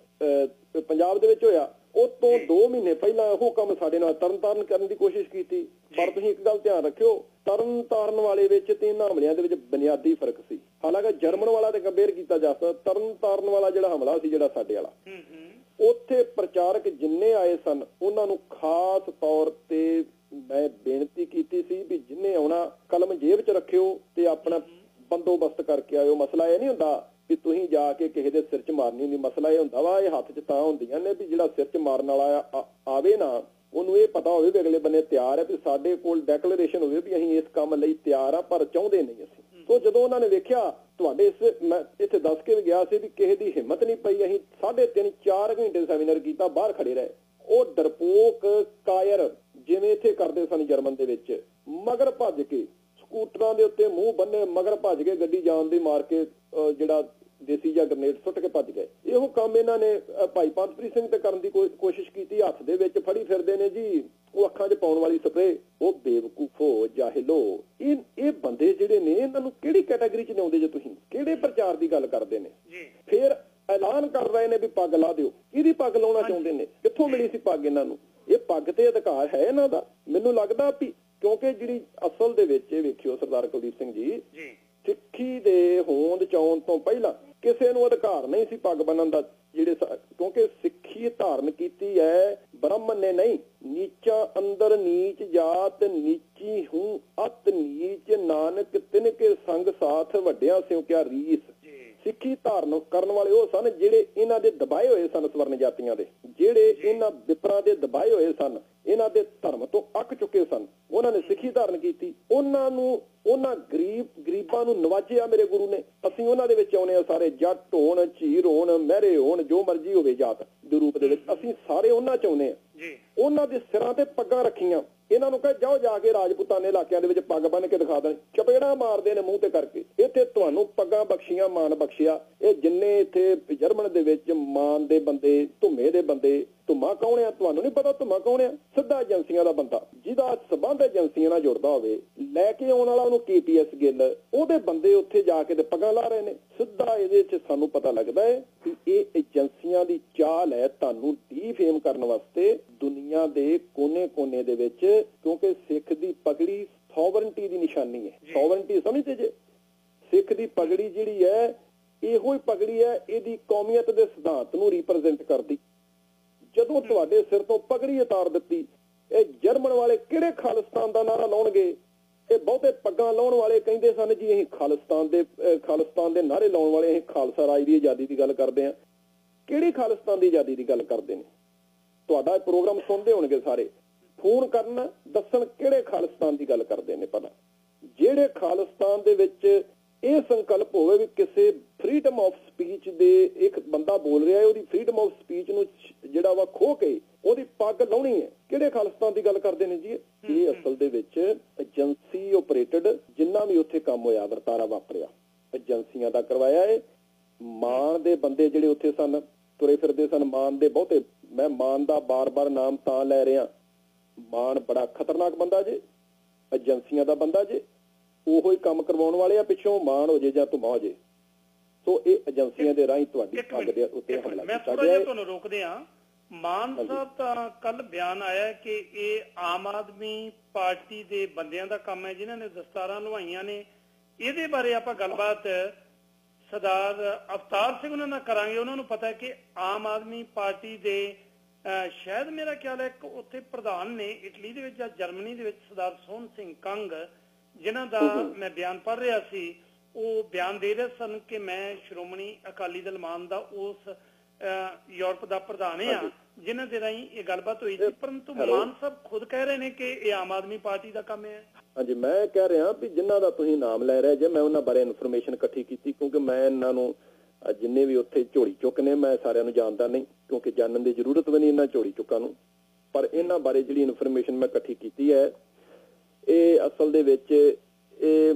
ਪੰਜਾਬ ਦੇ ਵਿੱਚ ਹੋਇਆ। ਉਹ ਤੋਂ 2 ਮਹੀਨੇ ਪਹਿਲਾਂ ਉਹ ਕੰਮ ਸਾਡੇ ਨਾਲ ਤਰਨਤਾਰਨ ਕਰਨ ਦੀ ਕੋਸ਼ਿਸ਼ ਕੀਤੀ। ਪਰ ਤੁਸੀਂ ਇੱਕ ਗੱਲ ਧਿਆਨ ਰੱਖਿਓ ਤਰਨਤਾਰਨ ਵਾਲੇ ਵਿੱਚ ਤੇ ਇਹਨਾਂ ਹਮਲਿਆਂ ਦੇ ਵਿੱਚ ਬੁਨਿਆਦੀ ਫ਼ਰਕ ਸੀ ਹਾਲਾਂਕਿ ਜਰਮਨ ਵਾਲਾ ਤੇ ਜਾ ਸਕਦਾ ਤਰਨਤਾਰਨ ਵਾਲਾ ਜਿਹੜਾ ਹਮਲਾ ਸੀ ਜਿਹੜਾ ਸਾਡੇ ਵਾਲਾ। ਉੱਥੇ ਪ੍ਰਚਾਰਕ ਜਿੰਨੇ ਆਏ ਸਨ ਉਹਨਾਂ ਨੂੰ ਖਾਸ ਤੌਰ ਤੇ ਮੈਂ ਬੇਨਤੀ ਕੀਤੀ ਸੀ ਵੀ ਜਿੰਨੇ ਆਉਣਾ ਕਲਮ ਜੇਬ 'ਚ ਰੱਖਿਓ ਤੇ ਆਪਣਾ ਬੰਦੋਬਸਤ ਕਰਕੇ ਆਇਓ। ਮਸਲਾ ਇਹ ਨਹੀਂ ਹੁੰਦਾ ਵੀ ਤੁਸੀਂ ਜਾ ਕੇ ਕਿਸੇ ਦੇ ਸਿਰ 'ਚ ਮਾਰਨੀ ਹੁੰਦੀ। ਮਸਲਾ ਇਹ ਹੁੰਦਾ ਵਾ ਇਹ ਹੱਥ 'ਚ ਤਾਂ ਹੁੰਦੀਆਂ ਨੇ ਵੀ ਜਿਹੜਾ ਸਿਰ 'ਚ ਮਾਰਨ ਵਾਲਾ ਆਵੇ ਨਾ ਉਹਨੂੰ ਇਹ ਪਤਾ ਹੋਵੇ ਵੀ ਅਗਲੇ ਬੰਨੇ ਤਿਆਰ ਹੈ ਵੀ ਸਾਡੇ ਕੋਲ ਡੈਕਲੇਰੇਸ਼ਨ ਹੋਵੇ ਵੀ ਅਸੀਂ ਇਸ ਕੰਮ ਲਈ ਤਿਆਰ ਆ ਪਰ ਚਾਹੁੰਦੇ ਨਹੀਂ ਅਸੀਂ। ਸੋ ਜਦੋਂ ਉਹਨਾਂ ਨੇ ਵੇਖਿਆ, ਤੁਹਾਡੇ ਇਸ ਮੈਂ ਇੱਥੇ ਦੱਸ ਕੇ ਵੀ ਗਿਆ ਸੀ ਵੀ ਕਿਸੇ ਦੀ ਹਿੰਮਤ ਨਹੀਂ ਪਈ। ਅਸੀਂ 3.5 4 ਘੰਟੇ ਸੈਮੀਨਾਰ ਕੀਤਾ, ਬਾਹਰ ਖੜੇ ਰਹੇ। ਉਹ ਡਰਪੋਕ ਕਾਇਰ ਜਿਵੇਂ ਇੱਥੇ ਕਰਦੇ ਸਨ ਜਰਮਨ ਦੇ ਵਿੱਚ, ਮਗਰ ਭੱਜ ਕੇ ਸਕੂਟਰਾਂ ਦੇ ਉੱਤੇ ਮੂੰਹ ਬੰਨੇ, ਮਗਰ ਭੱਜ ਕੇ ਗੱਡੀ ਜਾਣ ਦੀ ਮਾਰ ਕੇ ਜਿਹੜਾ ਦੇਸੀ ਜਾਂ ਗ੍ਰਨੇਡ ਸੁੱਟ ਕੇ ਭੱਜ ਗਏ। ਇਹੋ ਕੰਮ ਇਹਨਾਂ ਨੇ ਭਾਈ ਪੰਥਪ੍ਰੀਤ ਸਿੰਘ ਤੇ ਕਰਨ ਦੀ ਕੋਸ਼ਿਸ਼ ਕੀਤੀ, ਹੱਥ ਦੇ ਵਿੱਚ ਫੜੀ ਫਿਰਦੇ ਨੇ ਜੀ। ਉਹ ਅੱਖਾਂ 'ਚ ਪਾਉਣ ਵਾਲੀ ਸਪਰੇ ਉਹ ਬੇਵਕੂਫੋ ਜਾਹਿਲੋ ਇਹ ਇਹ ਬੰਦੇ ਜਿਹੜੇ ਨੇ ਇਹਨਾਂ ਨੂੰ ਕਿਹੜੀ ਕੈਟਾਗਰੀ 'ਚ ਲਿਆਉਂਦੇ ਜੇ ਤੁਸੀਂ? ਕਿਹੜੇ ਪ੍ਰਚਾਰ ਦੀ ਗੱਲ ਕਰਦੇ ਨੇ? ਜੀ। ਫਿਰ ਐਲਾਨ ਕਰ ਰਹੇ ਨੇ ਵੀ ਪੱਗ ਲਾ ਦਿਓ। ਕਿਹਦੀ ਪੱਗ ਲਾਉਣਾ ਚਾਹੁੰਦੇ ਨੇ? ਕਿੱਥੋਂ ਮਿਲੀ ਸੀ ਪੱਗ ਇਹਨਾਂ ਨੂੰ? ਇਹ ਪੱਗ ਤੇ ਅਧਿਕਾਰ ਹੈ ਇਹਨਾਂ ਦਾ। ਮੈਨੂੰ ਲੱਗਦਾ ਵੀ ਕਿਉਂਕਿ ਜਿਹੜੀ ਅਸਲ ਦੇ ਵਿੱਚ ਇਹ ਵੇਖਿਓ ਸਰਦਾਰ ਕੁਲਦੀਪ ਸਿੰਘ ਜੀ ਜੀ। ਸਿੱਖੀ ਦੇ ਹੋਂਦ ਚਾਉਣ ਤੋਂ ਪਹਿਲਾਂ ਕਿਸੇ ਨੂੰ ਅਧਿਕਾਰ ਨਹੀਂ ਸੀ ਪੱਗ ਬੰਨਣ ਦਾ। ਜਿਹੜੇ ਕਿਉਂਕਿ ਸਿੱਖੀ ਧਾਰਨ ਕੀਤੀ ਹੈ ਬ੍ਰਾਹਮਣ ਨੇ ਨਹੀਂ, ਨੀਚਾ ਅੰਦਰ ਨੀਚ ਜਾਤ ਨੀਚੀ ਹੂੰ, ਅਤ ਨੀਚ ਨਾਨਕ ਤਿਨ ਕੇ ਸੰਗ ਸਾਥ ਵੱਡਿਆਂ ਸਿਉ ਕਿਆ ਰੀਸ। ਸਿੱਖੀ ਧਾਰਨ ਕਰਨ ਵਾਲੇ ਉਹ ਸਨ ਜਿਹੜੇ ਇਹਨਾਂ ਦੇ ਦਬਾਏ ਹੋਏ ਸਨ ਸਵਰਨ ਜਾਤੀਆਂ ਦੇ। ਜਿਹੜੇ ਇਹਨਾਂ ਵਿਪਰਾਂ ਦੇ ਦਬਾਏ ਹੋਏ ਸਨ ਇਹਨਾਂ ਦੇ ਧਰਮ ਤੋਂ ਅੱਕ ਚੁੱਕੇ ਸਨ। ਉਹਨਾਂ ਨੇ ਸਿੱਖੀ ਧਾਰਨ ਕੀਤੀ। ਉਹਨਾਂ ਨੂੰ ਉਹਨਾਂ ਗਰੀਬ ਗਰੀਬਾਂ ਨੂੰ ਨਵਾਜਿਆ ਮੇਰੇ ਗੁਰੂ ਨੇ। ਅਸੀਂ ਉਹਨਾਂ ਦੇ ਵਿੱਚ ਆਉਨੇ ਆ ਸਾਰੇ। ਜੱਟ ਹੋਣ ਝੀਰ ਹੋਣ ਮਹਿਰੇ ਹੋਣ ਜੋ ਮਰਜ਼ੀ ਹੋਵੇ ਜਾਤ ਦੇ ਰੂਪ ਦੇ ਵਿੱਚ। ਅਸੀਂ ਸਾਰੇ ਉਹਨਾਂ ਚ ਆਉਨੇ ਆ। ਜੀ। ਉਹਨਾਂ ਦੇ ਸਿਰਾਂ ਤੇ ਪੱਗਾਂ ਰੱਖੀਆਂ। ਇਹਨਾਂ ਨੂੰ ਕਹੇ, ਜਾਓ ਜਾ ਕੇ ਰਾਜਪੂਤਾਨੇ ਇਲਾਕਿਆਂ ਦੇ ਵਿੱਚ ਪੱਗ ਬੰਨ ਕੇ ਦਿਖਾ ਦੇਣ। ਚਪੇੜਾ ਮਾਰਦੇ ਨੇ ਮੂੰਹ ਤੇ ਕਰਕੇ। ਇੱਥੇ ਤੁਹਾਨੂੰ ਪੱਗਾਂ ਬਖਸ਼ੀਆਂ ਮਾਨ ਬਖਸ਼ਿਆ। ਇਹ ਜਿੰਨੇ ਇੱਥੇ ਜਰਮਨ ਦੇ ਵਿੱਚ ਮਾਨ ਦੇ ਬੰਦੇ, ਧੁੰਮੇ ਦੇ ਬੰਦੇ ਧੁੰਮਾ ਕੌਣ ਆ? ਤੁਹਾਨੂੰ ਨਹੀਂ ਪਤਾ ਧੁੰਮਾ ਕੌਣ ਆ? ਸਿੱਧਾ ਏਜੰਸੀਆਂ ਦਾ ਬੰਦਾ। ਜਿਹਦਾ ਸਬੰਧ ਏਜੰਸੀਆਂ ਨਾਲ ਜੁੜਦਾ ਹੋਵੇ ਲੈ ਕੇ ਆਉਣ ਵਾਲਾ ਉਹਨੂੰ ਕੇਪੀਐਸ ਗਿੱਲ ਉਹਦੇ ਬੰਦੇ ਉੱਥੇ ਜਾ ਕੇ ਤੇ ਪੱਗਾਂ ਲਾ ਰਹੇ ਨੇ। ਸਿੱਧਾ ਇਹਦੇ 'ਚ ਸਾਨੂੰ ਪਤਾ ਲੱਗਦਾ ਹੈ ਕਿ ਇਹ ਏਜੰਸੀਆਂ ਦੀ ਚਾਲ ਹੈ ਤੁਹਾਨੂੰ ਡੀਫੇਮ ਕਰਨ ਵਾਸਤੇ ਦੁਨੀਆ ਦੇ ਕੋਨੇ-ਕੋਨੇ ਦੇ ਵਿੱਚ ਕਿਉਂਕਿ ਸਿੱਖ ਦੀ ਪਗੜੀ ਸੋਵਰਨਟੀ ਦੀ ਨਿਸ਼ਾਨੀ ਹੈ। ਸੋਵਰਨਟੀ ਸਮਝਦੇ ਜੇ? ਸਿੱਖ ਦੀ ਪਗੜੀ ਜਿਹੜੀ ਹੈ ਇਹੋ ਹੀ ਪਗੜੀ ਹੈ ਇਹਦੀ ਕੌਮੀਅਤ ਦੇ ਸਿਧਾਂਤ ਨੂੰ ਰਿਪਰੈਜ਼ੈਂਟ ਕਰਦੀ। ਜਦੋਂ ਤੁਹਾਡੇ ਸਿਰ ਤੋਂ ਪਗੜੀ ਉਤਾਰ ਦਿੱਤੀ ਇਹ ਜਰਮਨ ਵਾਲੇ ਕਿਹੜੇ ਖਾਲਿਸਤਾਨ ਦਾ ਨਾਰਾ ਲਾਉਣਗੇ? ਇਹ ਬਹੁਤੇ ਪੱਗਾਂ ਲਾਉਣ ਵਾਲੇ ਕਹਿੰਦੇ ਸਨ ਜੀ ਅਸੀਂ ਖਾਲਿਸਤਾਨ ਦੇ ਖਾਲਿਸਤਾਨ ਦੇ ਨਾਰੇ ਲਾਉਣ ਵਾਲੇ ਅਸੀਂ ਖਾਲਸਾ ਰਾਜ ਦੀ ਆਜ਼ਾਦੀ ਦੀ ਗੱਲ ਕਰਦੇ ਹਾਂ। ਕਿਹੜੀ ਖਾਲਿਸਤਾਨ ਦੀ ਆਜ਼ਾਦੀ ਦੀ ਗੱਲ ਕਰਦੇ ਨੇ? ਤੁਹਾਡਾ ਪ੍ਰੋਗਰਾਮ ਸੁਣਦੇ ਹੋਣਗੇ ਸਾਰੇ। ਫੋਨ ਕਰਨ ਦੱਸਣ ਕਿਹੜੇ ਖਾਲਿਸਤਾਨ ਦੀ ਗੱਲ ਕਰਦੇ ਨੇ ਪਹਿਲਾਂ। ਜਿਹੜੇ ਖਾਲਿਸਤਾਨ ਦੇ ਵਿੱਚ ਇਹ ਸੰਕਲਪ ਹੋਵੇ ਵੀ ਕਿਸੇ ਫ੍ਰੀडम ਆਫ ਸਪੀਚ ਦੇ ਇੱਕ ਬੰਦਾ ਬੋਲ ਰਿਹਾ ਹੈ ਉਹਦੀ ਫ੍ਰੀडम ਆਫ ਸਪੀਚ ਨੂੰ ਜਿਹੜਾ ਵਾ ਖੋ ਕੇ ਉਹਦੀ ਪੱਗ ਲਾਉਣੀ ਹੈ। ਕਿਹੜੇ ਖਾਲਿਸਤਾਨ ਦੀ ਗੱਲ ਕਰਦੇ ਨੇ ਜੀ? ਇਹ? ਇਹ ਅਸਲ ਦੇ ਵਿੱਚ ਏਜੰਸੀ ਆਪਰੇਟਡ ਜਿੰਨਾ ਵੀ ਉੱਥੇ ਕੰਮ ਹੋਇਆ ਵਰਤਾਰਾ ਵਾਪਰਿਆ। ਏਜੰਸੀਆਂ ਦਾ ਕਰਵਾਇਆ ਹੈ ਮਾਨ ਦੇ ਬੰਦੇ ਜਿਹੜੇ ਉੱਥੇ ਸਨ ਤੁਰੇ ਫਿਰਦੇ ਸਨ ਮਾਨ ਦੇ ਬਹੁਤੇ। ਮੈਂ ਮਾਨ ਦਾ ਬਾਰ-ਬਾਰ ਨਾਮ ਤਾਂ ਲੈ ਰਿਹਾ। ਮਾਨ ਬੜਾ ਖਤਰਨਾਕ ਬੰਦਾ ਜੇ। ਏਜੰਸੀਆਂ ਦਾ ਬੰਦਾ ਜੇ। ਉਹੋ ਹੀ ਕੰਮ ਕਰਵਾਉਣ ਵਾਲੇ ਆ ਪਿੱਛੋਂ। ਮਾਨ ਹੋ ਜੇ ਜਾਂ ਧੁਮਾ ਹੋ ਜੇ। ਸੋ ਇਹ ਏਜੰਸੀਆਂ ਦੇ ਰਾਹੀਂ ਤੁਹਾਡੀ ਪੱਗ ਦੇ ਉੱਤੇ ਇੱਕ ਮਿੰਟ, ਹਮਲਾ ਮੈਂ ਕੀਤਾ ਥੋੜਾ ਗਿਆ ਜਿਹਾ ਤੁਹਾਨੂੰ ਰੋਕਦੇ ਆ ਮਾਨ ਸਾਹਿਬ ਤਾਂ ਕੱਲ ਬਿਆਨ ਆਇਆ ਕਿ ਇਹ ਆਮ ਆਦਮੀ ਪਾਰਟੀ ਦੇ ਬੰਦਿਆਂ ਦਾ ਕੰਮ ਹੈ ਜਿਨ੍ਹਾਂ ਨੇ ਦਸਤਾਰਾਂ ਲਵਾਈਆਂ ਨੇ। ਇਹਦੇ ਬਾਰੇ ਆਪਾਂ ਗੱਲਬਾਤ ਸਰਦਾਰ ਅਵਤਾਰ ਸਿੰਘ ਉਹਨਾਂ ਨਾਲ ਕਰਾਂਗੇ। ਉਹਨਾਂ ਨੂੰ ਪਤਾ ਹੈ ਕਿ ਆਮ ਆਦਮੀ ਪਾਰਟੀ ਦੇ ਸ਼ਾਇਦ ਮੇਰਾ ਖਿਆਲ ਹੈ ਕਿ ਉੱਥੇ ਪ੍ਰਧਾਨ ਨੇ ਇਟਲੀ ਦੇ ਵਿੱਚ ਜਾਂ ਜਰਮਨੀ ਦੇ ਵਿੱਚ ਸਰਦਾਰ ਸੋਹਣ ਸਿੰਘ ਕੰਗ ਜਿਨ੍ਹਾਂ ਦਾ ਮੈਂ ਬਿਆਨ ਪੜ੍ਹ ਰਿਹਾ ਸੀ। ਉਹ ਬਿਆਨ ਦੇ ਰਹੇ ਸਨ ਕਿ ਮੈਂ ਸ਼੍ਰੋਮਣੀ ਅਕਾਲੀ ਦਲ ਮਾਨ ਦਾ ਉਸ ਯੂਰਪ ਦਾ ਪ੍ਰਧਾਨ ਆ ਜਿਨ੍ਹਾਂ ਦੇ ਰਾਹੀਂ ਇਹ ਗੱਲਬਾਤ ਹੋਈ ਸੀ। ਪਰੰਤੂ ਮਾਨ ਸਾਹਿਬ ਖੁਦ ਕਹਿ ਰਹੇ ਨੇ ਕਿ ਇਹ ਆਮ ਆਦਮੀ ਪਾਰਟੀ ਦਾ ਕੰਮ ਹੈ। ਹਾਂਜੀ ਮੈਂ ਕਹਿ ਰਿਹਾ ਵੀ ਜਿਨ੍ਹਾਂ ਦਾ ਤੁਸੀਂ ਨਾਮ ਲੈ ਰਹੇ ਜੇ ਮੈਂ ਉਹਨਾਂ ਬਾਰੇ ਇਨਫੋਰਮੇਸ਼ਨ ਇਕੱਠੀ ਕੀਤੀ ਕਿਉਂਕਿ ਮੈਂ ਇਹਨਾਂ ਨੂੰ ਜਿੰਨੇ ਵੀ ਉੱਥੇ ਝੋਲੀ ਚੁੱਕ ਨੇ ਮੈਂ ਸਾਰਿਆਂ ਨੂੰ ਜਾਣਦਾ ਨਹੀਂ ਕਿਉਂਕਿ ਜਾਣਨ ਦੀ ਜ਼ਰੂਰਤ ਵੀ ਨਹੀਂ ਇਹਨਾਂ ਝੋਲੀ ਚੁੱਕਾਂ ਨੂੰ। ਪਰ ਇਹਨਾਂ ਬਾਰੇ ਜਿਹੜੀ ਇਨਫੋਰਮੇਸ਼ਨ ਮੈਂ ਇਕੱਠੀ ਕੀਤੀ ਹੈ ਇਹ ਅਸਲ ਦੇ ਵਿੱਚ ਇਹ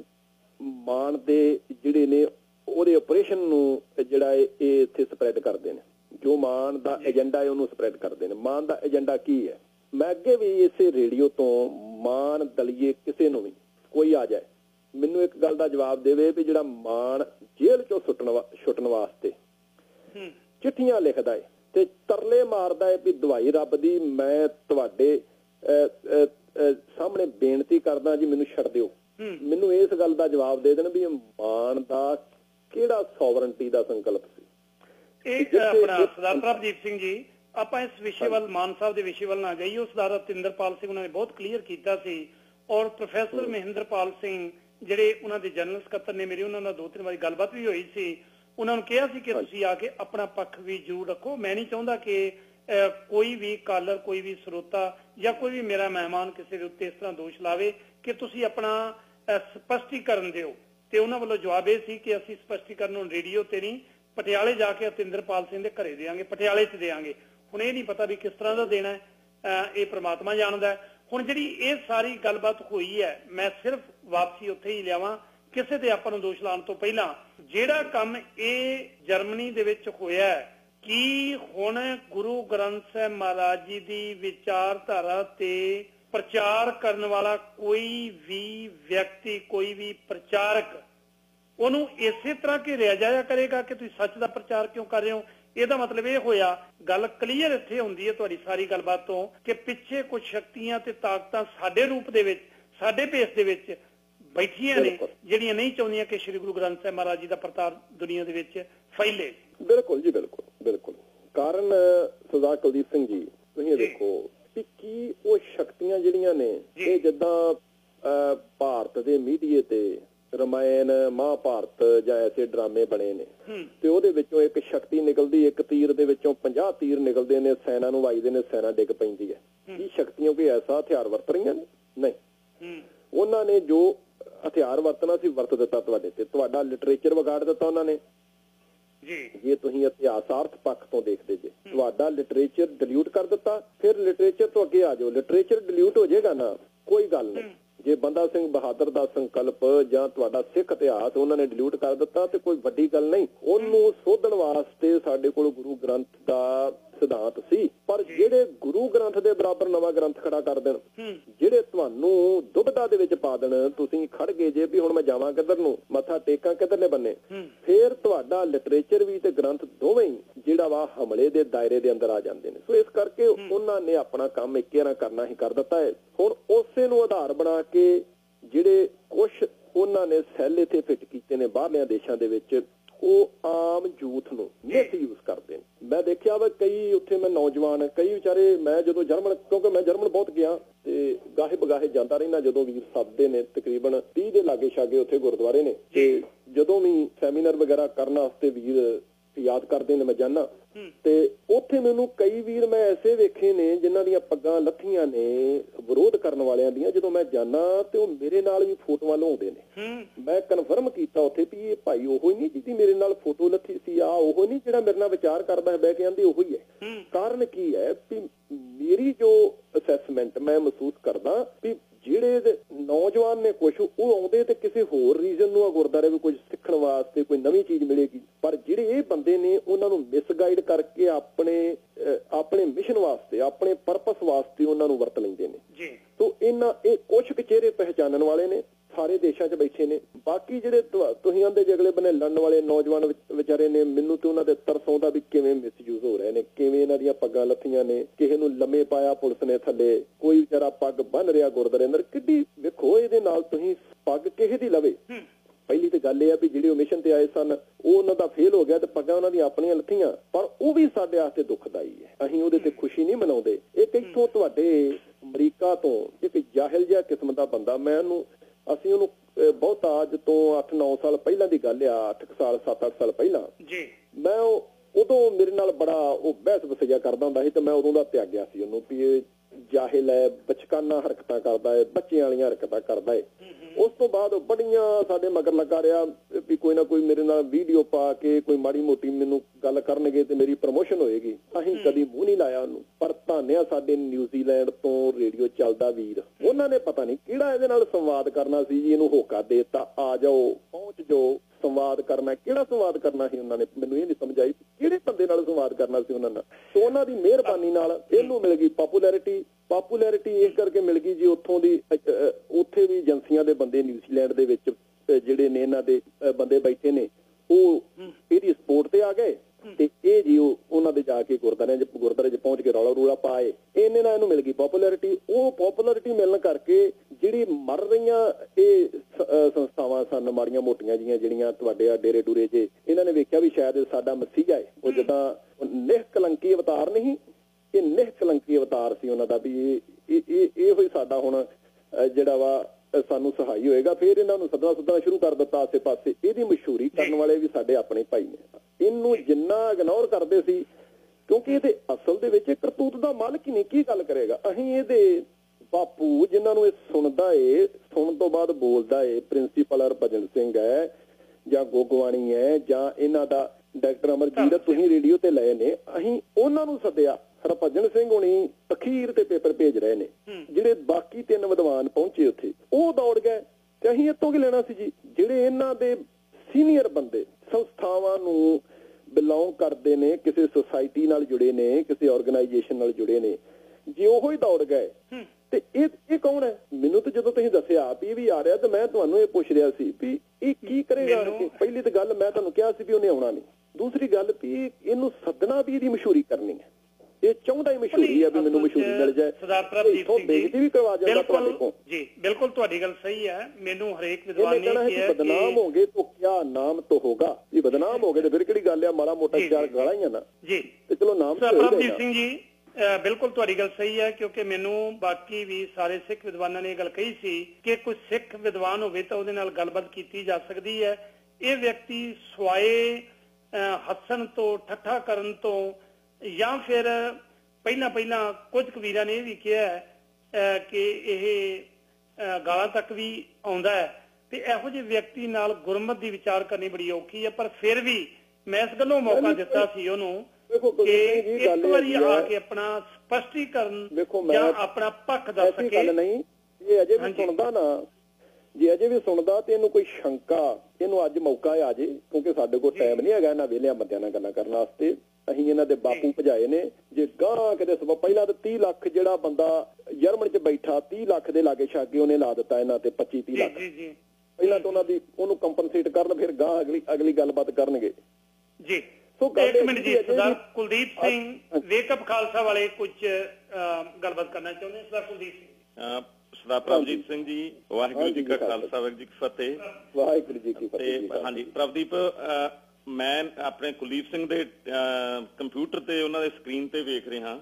ਮਾਨ ਦੇ ਜਿਹੜੇ ਨੇ ਉਹਦੇ ਆਪਰੇਸ਼ਨ ਨੂੰ ਜਿਹੜਾ ਇਹ ਇੱਥੇ ਸਪਰੈਡ ਕਰਦੇ ਨੇ। ਜੋ ਮਾਨ ਦਾ ਏਜੰਡਾ ਹੈ ਉਹਨੂੰ ਸਪਰੈਡ ਕਰਦੇ ਨੇ। ਮਾਨ ਦਾ ਏਜੰਡਾ ਕੀ ਹੈ? ਮੈਂ ਅੱਗੇ ਵੀ ਇਸੇ ਰੇਡੀਓ ਤੋਂ ਮਾਨ ਦਲੀਏ ਕਿਸੇ ਨੂੰ ਵੀ ਕੋਈ ਆ ਜਾਏ ਮੈਨੂੰ ਇੱਕ ਗੱਲ ਦਾ ਜਵਾਬ ਦੇਵੇ ਵੀ ਜਿਹੜਾ ਮਾਨ ਜੇਲ੍ਹ ਚੋਂ ਸੁੱਟਣ ਛੁੱਟਣ ਵਾਸਤੇ ਚਿੱਠੀਆਂ ਲਿਖਦਾ ਹੈ ਤੇ ਤਰਲੇ ਮਾਰਦਾ ਹੈ ਵੀ ਦਵਾਈ ਰੱਬ ਦੀ ਮੈਂ ਤੁਹਾਡੇ ਸਾਹਮਣੇ ਬੇਨਤੀ ਕਰਦਾ ਜੀ ਮੈਨੂੰ ਛੱਡ ਦਿਓ। ਮੈਨੂੰ ਇਸ ਗੱਲ ਦਾ ਜਵਾਬ ਦੇ ਦੇਣ ਵੀ ਮਾਨ ਦਾ ਕਿਹੜਾ ਸੋਵਰਨਟੀ ਦਾ ਸੰਕਲਪ ਸੀ? ਇਹ ਆਪਣਾ ਸਰਦਾਰ ਪ੍ਰਭਜੀਤ ਸਿੰਘ ਜੀ ਆਪਾਂ ਇਸ ਵਿਸ਼ੇ ਵੱਲ ਮਾਨ ਸਾਹਿਬ ਦੇ ਵਿਸ਼ੇ ਵੱਲ ਨਾ ਜਾਈਏ। ਉਸ ਸਰਦਾਰ ਰਤਿੰਦਰਪਾਲ ਸਿੰਘ ਉਹਨਾਂ ਨੇ ਬਹੁਤ ਕਲੀਅਰ ਕੀਤਾ ਸੀ। ਔਰ ਪ੍ਰੋਫੈਸਰ ਮਹਿੰਦਰਪਾਲ ਸਿੰਘ ਜਿਹੜੇ ਉਹਨਾਂ ਦੇ ਜਨਰਲ ਸਕੱਤਰ ਨੇ ਮੇਰੀ ਉਹਨਾਂ ਨਾਲ ਦੋ ਤਿੰਨ ਵਾਰੀ ਗੱਲਬਾਤ ਵੀ ਹੋਈ ਸੀ। ਉਹਨਾਂ ਨੂੰ ਕਿਹਾ ਸੀ ਕਿ ਤੁਸੀਂ ਆ ਕੇ ਆਪਣਾ ਪੱਖ ਵੀ ਜ਼ਰੂਰ ਰੱਖੋ। ਮੈਂ ਨਹੀਂ ਚਾਹੁੰਦਾ ਕਿ ਕੋਈ ਵੀ ਕਾਲਰ ਕੋਈ ਵੀ ਸਰੋਤਾ ਜਾਂ ਕੋਈ ਵੀ ਮੇਰਾ ਮਹਿਮਾਨ ਕਿਸੇ ਦੇ ਉੱਤੇ ਇਸ ਤਰ੍ਹਾਂ ਦੋਸ਼ ਲਾਵੇ ਕਿ ਤੁਸੀਂ ਆਪਣਾ ਸਪਸ਼ਟੀਕਰਨ ਦਿਓ। ਤੇ ਉਹਨਾਂ ਵੱਲੋਂ ਜਵਾਬ ਇਹ ਸੀ ਕਿ ਅਸੀਂ ਸਪਸ਼ਟੀਕਰਨ ਨੂੰ ਰੇਡੀਓ ਤੇ ਨਹੀਂ, ਪਟਿਆਲੇ ਜਾ ਕੇ ਅਤਿੰਦਰਪਾਲ ਸਿੰਘ ਦੇ ਘਰੇ ਦੇਵਾਂਗੇ, ਪਟਿਆਲੇ 'ਚ ਦੇਵਾਂਗੇ। ਹੁਣ ਇਹ ਨਹੀਂ ਪਤਾ ਵੀ ਕਿਸ ਤਰ੍ਹਾਂ ਦਾ ਦੇਣਾ ਹੈ। ਇਹ ਪ੍ਰਮਾਤਮਾ ਜਾਣਦਾ ਹੁਣ ਜਿਹੜੀ ਇਹ ਸਾਰੀ ਗੱਲਬਾਤ ਹੋਈ ਹੈ, ਮੈਂ ਸਿਰਫ ਵਾਪਸੀ ਉੱਥੇ ਹੀ ਲਿਆਵਾਂ। ਕਿਸੇ ਤੇ ਆਪਾਂ ਨੂੰ ਦੋਸ਼ ਲਾਉਣ ਤੋਂ ਪਹਿਲਾਂ, ਜਿਹੜਾ ਕੰਮ ਇਹ ਜਰਮਨੀ ਦੇ ਵਿੱਚ ਹੋਇਆ ਹੈ, ਕੀ ਹੁਣ ਗੁਰੂ ਗ੍ਰੰਥ ਸਾਹਿਬ ਮਹਾਰਾਜ ਜੀ ਦੀ ਵਿਚਾਰਧਾਰਾ ਤੇ ਪ੍ਰਚਾਰ ਕਰਨ ਵਾਲਾ ਕੋਈ ਵੀ ਵਿਅਕਤੀ ਕੋਈ ਵੀ ਪ੍ਰਚਾਰਕ ਉਹਨੂੰ ਇਸੇ ਤਰ੍ਹਾਂ ਘੇਰਿਆ ਜਾਇਆ ਕਰੇਗਾ ਕਿ ਤੁਸੀਂ ਸੱਚ ਦਾ ਪ੍ਰਚਾਰ ਕਿਉਂ ਕਰ ਰਹੇ ਹੋ ਇਹਦਾ ਮਤਲਬ ਇਹ ਹੋਇਆ ਗੱਲ ਕਲੀਅਰ ਇੱਥੇ ਹੁੰਦੀ ਹੈ ਤੁਹਾਡੀ ਸਾਰੀ ਗੱਲਬਾਤ ਤੋਂ ਕਿ ਪਿੱਛੇ ਕੁਝ ਸ਼ਕਤੀਆਂ ਤੇ ਤਾਕਤਾਂ ਸਾਡੇ ਰੂਪ ਦੇ ਵਿੱਚ ਸਾਡੇ ਭੇਸ ਦੇ ਵਿੱਚ ਬੈਠੀਆਂ ਨੇ। ਜਿਹੜੀਆਂ ਨਹੀਂ ਚਾਹੁੰਦੀਆਂ ਕਿ ਸ੍ਰੀ ਗੁਰੂ ਗ੍ਰੰਥ ਸਾਹਿਬ ਮਹਾਰਾਜ ਜੀ ਦਾ ਪ੍ਰਤਾਪ ਦੁਨੀਆ ਦੇ ਵਿੱਚ ਫੈਲੇ ਬਿਲਕੁਲ ਜੀ ਬਿਲਕੁਲ ਬਿਲਕੁਲ ਕਾਰਨ ਸਰਦਾਰ ਕੁਲਦੀਪ ਸਿੰਘ ਜੀ ਤੁਸੀਂ। ਦੇਖੋ ਕਿ ਕੀ ਉਹ ਸ਼ਕਤੀਆਂ ਜਿਹੜੀਆਂ ਨੇ। ਇਹ ਜਿੱਦਾਂ ਭਾਰਤ ਦੇ ਮੀਡੀਏ ਤੇ ਰਮਾਇਣ ਮਹਾਭਾਰਤ ਜਾਂ ਐਸੇ ਡਰਾਮੇ ਬਣੇ ਨੇ। ਤੇ ਉਹਦੇ ਵਿੱਚੋਂ ਇੱਕ ਸ਼ਕਤੀ ਨਿਕਲਦੀ ਇੱਕ ਤੀਰ ਦੇ ਵਿੱਚੋਂ 50 ਤੀਰ ਨਿਕਲਦੇ ਨੇ ਸੈਨਾ ਨੂੰ ਵੱਜਦੇ ਨੇ ਸੈਨਾ ਡਿੱਗ ਪੈਂਦੀ ਹੈ। ਕੀ ਸ਼ਕਤੀਆਂ ਕੋਈ ਐਸਾ ਹਥਿਆਰ ਵਰਤ ਰਹੀਆਂ ਨੇ? ਨਹੀਂ। ਉਹਨਾਂ ਨੇ ਜੋ ਹਥਿਆਰ ਵਰਤਣਾ ਸੀ ਵਰਤ ਦਿੱਤਾ ਤੁਹਾਡੇ ਤੇ। ਤੁਹਾਡਾ ਲਿਟਰੇਚਰ ਵਿਗਾੜ ਦਿੱਤਾ ਉਹਨਾਂ ਨੇ। ਜੀ। ਜੇ ਤੁਸੀਂ ਇਤਿਹਾਸਾਰਥ ਪੱਖ ਤੋਂ ਦੇਖਦੇ ਜੇ ਤੁਹਾਡਾ ਲਿਟਰੇਚਰ ਡਿਲੀਟ ਕਰ ਦਿੱਤਾ ਫਿਰ ਲਿਟਰੇਚਰ ਤੋਂ ਅੱਗੇ ਆ ਜਾਓ। ਲਿਟਰੇਚਰ ਡਿਲੀਟ ਹੋ ਜਾਏਗਾ ਨਾ ਕੋਈ ਗੱਲ ਨਹੀਂ। ਜੇ ਬੰਦਾ ਸਿੰਘ ਬਹਾਦਰ ਦਾ ਸੰਕਲਪ ਜਾਂ ਤੁਹਾਡਾ ਸਿੱਖ ਇਤਿਹਾਸ ਉਹਨਾਂ ਨੇ ਡਿਲੀਟ ਕਰ ਦਿੱਤਾ ਤੇ ਕੋਈ ਵੱਡੀ ਗੱਲ ਨਹੀਂ ਉਹਨੂੰ ਸੋਧਣ ਵਾਸਤੇ ਸਾਡੇ ਕੋਲ ਗੁਰੂ ਗ੍ਰੰਥ ਦਾ ਸਿਧਾਂਤ ਸੀ। ਪਰ ਜਿਹੜੇ ਗੁਰੂ ਗ੍ਰੰਥ ਦੇ ਬਰਾਬਰ ਨਵਾਂ ਗ੍ਰੰਥ ਖੜਾ ਕਰ ਦੇਣ ਜਿਹੜੇ ਤੁਹਾਨੂੰ ਦੁਬਿਧਾ ਦੇ ਵਿੱਚ ਪਾ ਦੇਣ ਤੁਸੀਂ ਖੜ ਗਏ ਜੇ ਵੀ ਹੁਣ ਮੈਂ ਜਾਵਾਂ ਕਿੱਧਰ ਨੂੰ ਮੱਥਾ ਟੇਕਾਂ ਕਿੱਧਰਲੇ ਬੰਨੇ ਹੂੰ। ਫਿਰ ਤੁਹਾਡਾ ਲਿਟਰੇਚਰ ਵੀ ਤੇ ਗ੍ਰੰਥ ਦੋਵੇਂ ਹੀ ਜਿਹੜਾ ਵਾ ਹਮਲੇ ਦੇ ਦਾਇਰੇ ਦੇ ਅੰਦਰ ਆ ਜਾਂਦੇ ਨੇ। ਸੋ ਇਸ ਕਰਕੇ ਉਹਨਾਂ ਨੇ ਆਪਣਾ ਕੰਮ ਇੱਕੇ ਨਾਲ ਕਰਨਾ ਹੀ ਕਰ ਦਿੱਤਾ ਹੈ। ਉਸੇ ਨੂੰ ਆਧਾਰ ਬਣਾ ਕੇ ਜਿਹੜੇ ਕੁਝ ਉਹਨਾਂ ਨੇ ਸੈੱਲ ਇੱਥੇ ਫਿੱਟ ਕੀਤੇ ਨੇ ਬਾਹਰਲਿਆਂ ਦੇਸ਼ਾਂ ਦੇ ਵਿੱਚ ਉਹ ਆਮ ਯੂਥ ਨੂੰ ਮਿਸ ਯੂਜ਼ ਕਰਦੇ ਨੇ। ਮੈਂ ਦੇਖਿਆ ਵਾ ਕਈ ਉੱਥੇ ਮੈਂ ਨੌਜਵਾਨ ਕਈ ਵਿਚਾਰੇ ਮੈਂ ਜਦੋਂ ਜਰਮਨ ਕਿਉਂਕਿ ਮੈਂ ਜਰਮਨ ਬਹੁਤ ਗਿਆ ਤੇ ਗਾਹੇ ਬਗਾਹੇ ਜਾਂਦਾ ਰਹਿਣਾ ਜਦੋਂ ਵੀਰ ਸੱਦਦੇ ਨੇ ਤਕਰੀਬਨ 30 ਦੇ ਲਾਗੇ ਛਾਗੇ ਉੱਥੇ ਗੁਰਦੁਆਰੇ ਨੇ। ਤੇ ਜਦੋਂ ਵੀ ਸੈਮੀਨਾਰ ਵਗੈਰਾ ਕਰਨ ਵਾਸਤੇ ਵੀਰ ਯਾਦ ਕਰਦੇ ਨੇ ਮੈਂ ਜਾਣਾ ਤੇ ਉੱਥੇ ਮੈਨੂੰ ਕਈ ਵੀਰ ਮੈਂ ਐਸੇ ਵੇਖੇ ਨੇ ਜਿਨ੍ਹਾਂ ਦੀਆਂ ਪੱਗਾਂ ਲੱਥੀਆਂ ਨੇ ਵਿਰੋਧ ਕਰਨ ਵਾਲਿਆਂ ਦੀਆਂ ਜਦੋਂ ਮੈਂ ਜਾਣਾ ਤੇ ਉਹ ਮੇਰੇ ਨਾਲ ਵੀ ਫੋਟੋਆਂ ਲਾਉਂਦੇ ਨੇ। ਮੈਂ ਕਨਫਰਮ ਕੀਤਾ ਉੱਥੇ ਵੀ ਇਹ ਭਾਈ ਉਹੋ ਹੀ ਨਹੀਂ ਜਿਹਦੀ ਮੇਰੇ ਨਾਲ ਫੋਟੋ ਲੱਥੀ ਸੀ ਆ ਉਹੋ ਨਹੀਂ ਜਿਹੜਾ ਮੇਰੇ ਨਾਲ ਵਿਚਾਰ ਕਰਦਾ ਹੈ ਬਹਿ ਕੇ ਆਂਦੇ ਉਹੋ ਹੀ ਹੈ। ਕਾਰਨ ਕੀ ਹੈ ਵੀ ਮੇਰੀ ਜੋ ਅਸੈਸਮੈਂਟ ਮੈਂ ਮਹਿਸੂਸ ਕਰਦਾ ਵੀ ਜਿਹੜੇ ਨੌਜਵਾਨ ਨੇ ਕੁਝ ਉਹ ਆਉਂਦੇ ਤੇ ਕਿਸੇ ਹੋਰ ਰੀਜ਼ਨ ਨੂੰ ਆ ਗੁਰਦਾਰੇ ਵੀ ਕੁਝ ਸਿੱਖਣ ਵਾਸਤੇ ਕੋਈ ਨਵੀਂ ਚੀਜ਼ ਮਿਲੇਗੀ ਪਰ ਜਿਹੜੇ ਇਹ ਬੰਦੇ ਨੇ ਉਹਨਾਂ ਨੂੰ ਮਿਸਗਾਈਡ ਕਰਕੇ ਆਪਣੇ ਅਹ, ਆਪਣੇ ਮਿਸ਼ਨ ਵਾਸਤੇ ਆਪਣੇ ਪਰਪਸ ਵਾਸਤੇ ਉਹਨਾਂ ਨੂੰ ਵਰਤ ਲੈਂਦੇ ਨੇ ਜੀ ਸੋ ਇਹਨਾਂ ਇਹ ਕੁਝ ਕੁ ਚਿਹਰੇ ਪਹਿਚਾਨਣ ਵਾਲੇ ਨੇ ਸਾਰੇ ਦੇਸ਼ਾਂ 'ਚ ਬੈਠੇ ਨੇ ਬਾਕੀ ਜਿਹੜੇ ਤੁਹਾ- ਤੁਸੀਂ ਆਂਦੇ ਜੇ ਅਗਲੇ ਬੰਨੇ ਲੜਨ ਵਾਲੇ ਨੌਜਵਾਨ ਵਿਚ- ਵਿਚਾਰੇ ਨੇ ਮੈਨੂੰ ਤੇ ਉਹਨਾਂ ਦੇ ਤਰਸ ਆਉਂਦਾ ਵੀ ਕਿਵੇਂ ਮਿਸਯੂਜ਼ ਹੋ ਰਹੇ ਨੇ ਕਿਵੇਂ ਇਹਨਾਂ ਦੀਆਂ ਪੱਗਾਂ ਲੱਥੀਆਂ ਨੇ ਕਿਸੇ ਨੂੰ ਲੰਮੇ ਪਾਇਆ ਪੁਲਿਸ ਨੇ ਥੱਲੇ ਕੋਈ ਵਿਚਾਰਾ ਪੱਗ ਬੰਨ ਰਿਹਾ ਗੁਰਦਾਰੇ ਅੰਦਰ ਕਿੱਡੀ ਵੇਖੋ ਇਹਦੇ ਨਾਲ ਤੁਸੀਂ ਪੱਗ ਕਿਸੇ ਦੀ ਲਵੇ ਹੂੰ ਪਹਿਲੀ ਤੇ ਗੱਲ ਇਹ ਆ ਵੀ ਜਿਹੜੇ ਉਹ ਮਿਸ਼ਨ ਤੇ ਆਏ ਸਨ ਉਹ ਉਹਨਾਂ ਦਾ ਫੇਲ ਹੋ ਗਿਆ ਤੇ ਪੱਗਾਂ ਉਹਨਾਂ ਦੀਆਂ ਆਪਣੀਆਂ ਲੱਥੀਆਂ ਪਰ ਉਹ ਵੀ ਸਾਡੇ ਵਾਸਤੇ ਦੁਖਦਾਈ ਹੈ। ਅਸੀਂ ਉਹਦੇ ਤੇ ਖੁਸ਼ੀ ਨਹੀਂ ਮਨਾਉਂਦੇ। ਇੱਕ ਇੱਥੋਂ ਤੁਹਾਡੇ ਅਮਰੀਕਾ ਤੋਂ ਇੱਕ ਜਾਹਿਲ ਜਿਹਾ ਕਿਸਮ ਦਾ ਬੰਦਾ ਮੈਂ ਉਹਨੂੰ ਅਸੀਂ ਉਹਨੂੰ ਬਹੁਤ ਅੱਜ ਤੋਂ 8-9 ਸਾਲ ਪਹਿਲਾਂ ਦੀ ਗੱਲ ਆ 8 ਸਾਲ 7-8 ਸਾਲ ਪਹਿਲਾਂ। ਜੀ। ਮੈਂ ਉਹ ਉਦੋਂ ਮੇਰੇ ਨਾਲ ਬੜਾ ਉਹ ਬਹਿਸ ਬਸਈਆ ਕਰਦਾ ਹੁੰਦਾ ਸੀ ਤੇ ਮੈਂ ਉਦੋਂ ਦਾ ਤਿਆਗਿਆ ਸੀ ਉਹਨੂੰ ਵੀ ਇਹ ਜਾਹਿਲ ਹੈ ਬਚਕਾਨਾ ਹਰਕਤਾਂ ਕਰਦਾ ਹੈ ਬੱਚਿਆਂ ਵਾਲੀਆਂ ਹਰਕਤਾਂ ਕਰਦਾ ਹੈ। ਉਸ ਤੋਂ ਬਾਅਦ ਉਹ ਬੜੀਆਂ ਸਾਡੇ ਮਗਰ ਲੱਗਾ ਰਿਹਾ ਵੀ ਕੋਈ ਨਾ ਕੋਈ ਮੇਰੇ ਨਾਲ ਵੀਡੀਓ ਪਾ ਕੇ ਕੋਈ ਮਾੜੀ ਮੋਟੀ ਮੈਨੂੰ ਗੱਲ ਕਰਨਗੇ ਤੇ ਮੇਰੀ ਪ੍ਰਮੋਸ਼ਨ ਹੋਏਗੀ। ਅਸੀਂ ਕਦੀ ਮੂੰਹ ਨਹੀਂ ਲਾਇਆ ਉਹਨੂੰ। ਪਰ ਧੰਨਿਆ ਸਾਡੇ ਨਿਊਜ਼ੀਲੈਂਡ ਤੋਂ ਰੇਡੀਓ ਚੱਲਦਾ ਵੀਰ। ਉਹਨਾਂ ਨੇ ਪਤਾ ਨਹੀਂ ਕਿਹੜਾ ਇਹਦੇ ਨਾਲ ਸੰਵਾਦ ਕਰਨਾ ਸੀ ਜੀ ਇਹਨੂੰ ਹੋਕਾ ਦੇਤਾ। ਆ ਜਾਓ ਪਹੁੰਚ ਜਾਓ। ਸੰਵਾਦ ਕਰਨਾ ਕਿਹੜਾ ਸੰਵਾਦ ਕਰਨਾ ਸੀ ਉਹਨਾਂ ਨੇ? ਮੈਨੂੰ ਇਹ ਨਹੀਂ ਸਮਝ ਆਈ ਕਿਹੜੇ ਬੰਦੇ ਨਾਲ ਸੰਵਾਦ ਕਰਨਾ ਸੀ ਉਹਨਾਂ ਨਾਲ। ਸੋ ਉਹਨਾਂ ਦੀ ਮਿਹਰਬਾਨੀ ਨਾਲ ਇਹਨੂੰ ਮਿਲ ਗਈ ਪਪੂਲੈਰਿਟੀ ਪਪੂਲੈਰਿਟੀ ਇਸ ਕਰਕੇ ਮਿਲ ਗਈ ਜੀ ਉੱਥੋਂ ਦੀ ਉੱਥੇ ਵੀ ਏਜੰਸੀਆਂ ਦੇ ਬੰਦੇ ਨਿਊਜ਼ੀਲੈਂਡ ਦੇ ਵਿੱਚ ਜਿਹੜੇ ਨੇ ਇਹਨਾਂ ਦੇ ਬੰਦੇ ਬੈਠੇ ਨੇ ਉਹ ਇਹਦੀ ਸਪੋਰਟ ਤੇ ਆ ਗਏ। ਤੇ ਇਹ ਜੀ ਉਹ ਉਹਨਾਂ ਦੇ ਜਾ ਕੇ ਗੁਰਦਾਰੇ ਚ ਗੁਰਦਾਰੇ ਚ ਪਹੁੰਚ ਕੇ ਰੌਲਾ ਰੂਲਾ ਪਾਏ। ਇਹਨੇ ਨਾਲ ਇਹਨੂੰ ਮਿਲ ਗਈ ਪਪੂਲੈਰਿਟੀ ਉਹ ਪਪੂਲੈਰਿਟੀ ਮਿਲਣ ਕਰਕੇ ਜਿਹੜੀ ਮਰ ਰਹੀਆਂ ਇਹ ਸੰਸਥਾਵਾਂ ਸਨ ਮਾੜੀਆਂ ਮੋਟੀਆਂ ਜੀਆਂ ਜਿਹੜੀਆਂ ਤੁਹਾਡੇ ਆ ਡੇਰੇ ਡੂਰੇ ਜੇ ਇਹਨਾਂ ਨੇ ਵੇਖਿਆ ਵੀ ਸ਼ਾਇਦ ਸਾਡਾ ਮਸੀਹਾ ਹੈ ਉਹ ਜਦਾਂ ਨਿਹਕਲੰਕੀ ਅਵਤਾਰ ਨਹੀਂ ਇਹ ਨਿਹਕਲੰਕੀ ਅਵਤਾਰ ਸੀ ਉਹਨਾਂ ਦਾ ਵੀ ਇਹ ਇਹ ਇਹ ਇਹੋ ਹੀ ਸਾਡਾ ਹੁਣ ਜਿਹੜਾ ਵਾ ਸਾਨੂੰ ਸਹਾਈ ਹੋਏਗਾ। ਫਿਰ ਇਹਨਾਂ ਨੂੰ ਸੱਦਣਾ ਸੁੱਦਣਾ ਸ਼ੁਰੂ ਕਰ ਦਿੱਤਾ ਆਸੇ ਪਾਸੇ ਇਹਦੀ ਮਸ਼ਹੂਰੀ ਕਰਨ ਵਾਲੇ ਵੀ ਸਾਡੇ ਆਪਣੇ ਭਾਈ ਨੇ। ਇਹਨੂੰ ਜਿੰਨਾ ਇਗਨੋਰ ਕਰਦੇ ਸੀ, ਕਿਉਂਕਿ ਇਹਦੇ ਅਸਲ ਦੇ ਵਿੱਚ ਕਰਤੂਤ ਦਾ ਮਾਲਕ ਹੀ ਨਹੀਂ, ਕੀ ਗੱਲ ਕਰੇਗਾ? ਅਸੀਂ ਇਹਦੇ ਬਾਪੂ, ਜਿਨ੍ਹਾਂ ਨੂੰ ਇਹ ਸੁਣਦਾ ਏ, ਸੁਣਨ ਤੋਂ ਬਾਅਦ ਬੋਲਦਾ ਏ, ਪ੍ਰਿੰਸੀਪਲ ਹਰਭਜਨ ਸਿੰਘ ਹੈ, ਜਾਂ ਗੋਗਵਾਣੀ ਹੈ, ਜਾਂ ਇਹਨਾਂ ਦਾ ਡਾਕਟਰ ਅਮਰਜੀਤ, ਤੁਸੀਂ ਰੇਡੀਓ ਤੇ ਲਏ ਨੇ। ਅਸੀਂ ਉਹਨਾਂ ਨੂੰ ਸੱਦਿਆ। ਹਰਭਜਨ ਸਿੰਘ ਹੁਣੀ ਅਖੀਰ ਤੇ ਪੇਪਰ ਭੇਜ ਰਹੇ ਨੇ ਜਿਹੜੇ ਬਾਕੀ ਤਿੰਨ ਵਿਦਵਾਨ ਪਹੁੰਚੇ ਉੱਥੇ ਉਹ ਦੌੜ ਗਏ ਤੇ ਕੀ ਲੈਣਾ ਸੀ ਜੀ? ਜਿਹੜੇ ਇਹਨਾਂ ਦੇ ਸੀਨੀਅਰ ਬੰਦੇ ਸੰਸਥਾਵਾਂ ਨੂੰ ਬਿਲੋਂਗ ਕਰਦੇ ਨੇ ਕਿਸੇ ਸੁਸਾਇਟੀ ਨਾਲ ਜੁੜੇ ਨੇ ਕਿਸੇ ਆਰਗੇਨਾਈਜੇਸ਼ਨ ਨਾਲ ਜੁੜੇ ਨੇ ਜੇ ਉਹੋ ਹੀ ਦੌੜ ਗਏ ਤੇ ਇਹ ਇਹ ਕੌਣ ਹੈ? ਮੈਨੂੰ ਤਾਂ ਜਦੋਂ ਤੁਸੀਂ ਦੱਸਿਆ ਵੀ ਇਹ ਵੀ ਆ ਰਿਹਾ ਤੇ ਮੈਂ ਤੁਹਾਨੂੰ ਇਹ ਪੁੱਛ ਰਿਹਾ ਸੀ ਵੀ ਇਹ ਕੀ ਕਰੇਗਾ ਪਹਿਲੀ ਤਾਂ ਗੱਲ ਮੈਂ ਤੁਹਾਨੂੰ ਕਿਹਾ ਸੀ ਵੀ ਉਹਨੇ ਆਉਣਾ ਨਹੀਂ ਦੂਸਰੀ ਗੱਲ ਵੀ ਇਹਨੂੰ ਸੱਦਣਾ ਵੀ ਇਹਦੀ ਮਸ਼ਹੂਰੀ ਕਰਨੀ ਹੈ ਇਹ ਚਾਹੁੰਦਾ ਹੀ ਮੈਨੂੰ ਮਸ਼ਹੂਰੀ ਮਿਲ ਜਾਏ। ਸਰਦਾਰ ਇੱਥੋਂ ਸਿੰਘ ਜੀ ਬੇਇੱਜ਼ਤੀ ਵੀ ਕਰਵਾ ਜਾਂਦਾ ਤੁਹਾਡੇ ਕੋਲ ਜੀ ਬਿਲਕੁਲ ਤੁਹਾਡੀ ਗੱਲ ਸਹੀ ਹੈ। ਮੈਨੂੰ ਹਰੇਕ ਵਿਦਵਾਨ ਨੇ ਕਿਹਾ ਕਿ ਬਦਨਾਮ ਹੋਗੇ ਤਾਂ ਕਿਆ ਨਾਮ ਤਾਂ ਹੋਗਾ? ਇਹ ਬਦਨਾਮ ਹੋਗੇ ਤੇ ਫਿਰ ਕਿਹੜੀ ਗੱਲ ਆ? ਮਾੜਾ ਮੋਟਾ ਚਾਰ। ਗਾਲਾਂ ਹੀ ਆ ਨਾ। ਜੀ। ਤੇ ਚਲੋ ਨਾਮ ਸਰਦਾਰ ਹੀ ਸਿੰਘ ਜੀ ਬਿਲਕੁਲ ਤੁਹਾਡੀ ਗੱਲ ਸਹੀ ਹੈ ਕਿਉਂਕਿ ਮੈਨੂੰ ਬਾਕੀ ਵੀ ਸਾਰੇ ਸਿੱਖ ਵਿਦਵਾਨਾਂ ਨੇ ਇਹ ਗੱਲ ਕਹੀ ਸੀ ਕਿ ਕੋਈ ਸਿੱਖ ਵਿਦਵਾਨ ਹੋਵੇ ਤਾਂ ਉਹਦੇ ਨਾਲ ਗੱਲਬਾਤ ਕੀਤੀ ਜਾ ਸਕਦੀ ਹੈ। ਇਹ ਵਿਅਕਤੀ ਸਵਾਏ ਹੱਸਣ ਤੋਂ ਠੱਠਾ ਕਰਨ ਤੋਂ ਜਾਂ ਫਿਰ ਪਹਿਲਾਂ ਪਹਿਲਾਂ ਕੁਝ ਕਬੀਰਾਂ ਨੇ ਇਹ ਵੀ ਕਿਹਾ ਕਿ ਇਹ ਗਾਲਾਂ ਤੱਕ ਵੀ ਆਉਂਦਾ ਹੈ। ਤੇ ਇਹੋ ਜਿਹੇ ਵਿਅਕਤੀ ਨਾਲ ਗੁਰਮਤ ਦੀ ਵਿਚਾਰ ਕਰਨੀ ਬੜੀ ਔਖੀ ਹੈ ਪਰ ਫਿਰ ਵੀ ਮੈਂ ਇਸ ਗੱਲੋਂ ਮੌਕਾ ਦਿੱਤਾ ਸੀ ਉਹਨੂੰ ਕਿ ਜੀ ਇੱਕ ਵਾਰੀ ਆ ਕੇ ਆਪਣਾ ਸਪਸ਼ਟੀਕਰਨ ਜਾਂ ਆਪਣਾ ਪੱਖ ਦੱਸ ਸਕੇ। ਗੱਲ ਨਹੀਂ ਇਹ ਅਜੇ ਵੀ। ਸੁਣਦਾ ਨਾ ਜੇ ਅਜੇ ਵੀ ਸੁਣਦਾ ਤੇ ਇਹਨੂੰ ਕੋਈ ਸ਼ੰਕਾ ਇਹਨੂੰ ਅੱਜ ਮੌਕਾ ਆ ਜੇ ਕਿਉਂਕਿ ਸਾਡੇ ਕੋਲ ਟਾਈਮ ਨਹੀਂ ਹੈਗਾ ਇਹਨਾਂ ਵਿਹਲਿਆਂ ਬੰਦਿਆਂ ਨਾਲ ਗੱਲਾਂ ਕਰਨ ਵਾਸਤੇ। ਅਸੀਂ ਇਹਨਾਂ ਦੇ ਬਾਪੂ ਭਜਾਏ ਨੇ। ਜੇ ਗਾਂ ਕਿਤੇ ਸਭ ਪਹਿਲਾਂ ਤਾਂ 30 ਲੱਖ ਜਿਹੜਾ ਬੰਦਾ ਜਰਮਨ 'ਚ ਬੈਠਾ 30 ਲੱਖ ਦੇ ਲਾਗੇ ਛਾਗੇ ਉਹਨੇ ਲਾ ਦਿੱਤਾ ਇਹਨਾਂ ਤੇ 25 30 ਜੀ ਲੱਖ। ਜੀ ਜੀ। ਪਹਿਲਾਂ ਤਾਂ ਉਹਨਾਂ ਦੀ ਉਹਨੂੰ ਕੰਪਨਸੇਟ ਕਰਨ ਫਿਰ ਗਾਂ ਅਗਲੀ ਅਗਲੀ ਗੱਲਬਾਤ ਕਰਨਗੇ। ਜੀ। ਸੋ ਗੱਲ ਇੱਕ ਮਿੰਟ ਜੀ ਸਰਦਾਰ ਕੁਲਦੀਪ ਸਿੰਘ ਵੇਕਅਪ ਖਾਲਸਾ ਵਾਲੇ ਕੁਝ ਗੱਲਬਾਤ ਕਰਨਾ ਚਾਹੁੰਦੇ ਨੇ ਸਰਦਾਰ ਕੁਲਦੀਪ ਸਿੰਘ? ਸਰਦਾਰ ਪ੍ਰਭਜੀਤ ਸਿੰਘ ਜੀ ਵਾਹਿਗੁਰੂ ਜੀ ਕਾ ਖਾਲਸਾ। ਵਾਹਿਗੁਰੂ ਜੀ ਕੀ ਫਤਿਹ। ਵਾਹਿਗੁਰੂ ਜੀ ਕੀ ਫਤਿਹ ਹਾਂਜੀ ਪ੍ਰਭਦੀਪ ਮੈਂ ਆਪਣੇ ਕੁਲਦੀਪ ਸਿੰਘ ਦੇ ਕੰਪਿਊਟਰ ਤੇ ਉਹਨਾਂ ਦੇ ਸਕਰੀਨ ਤੇ ਵੇਖ ਰਿਹਾ।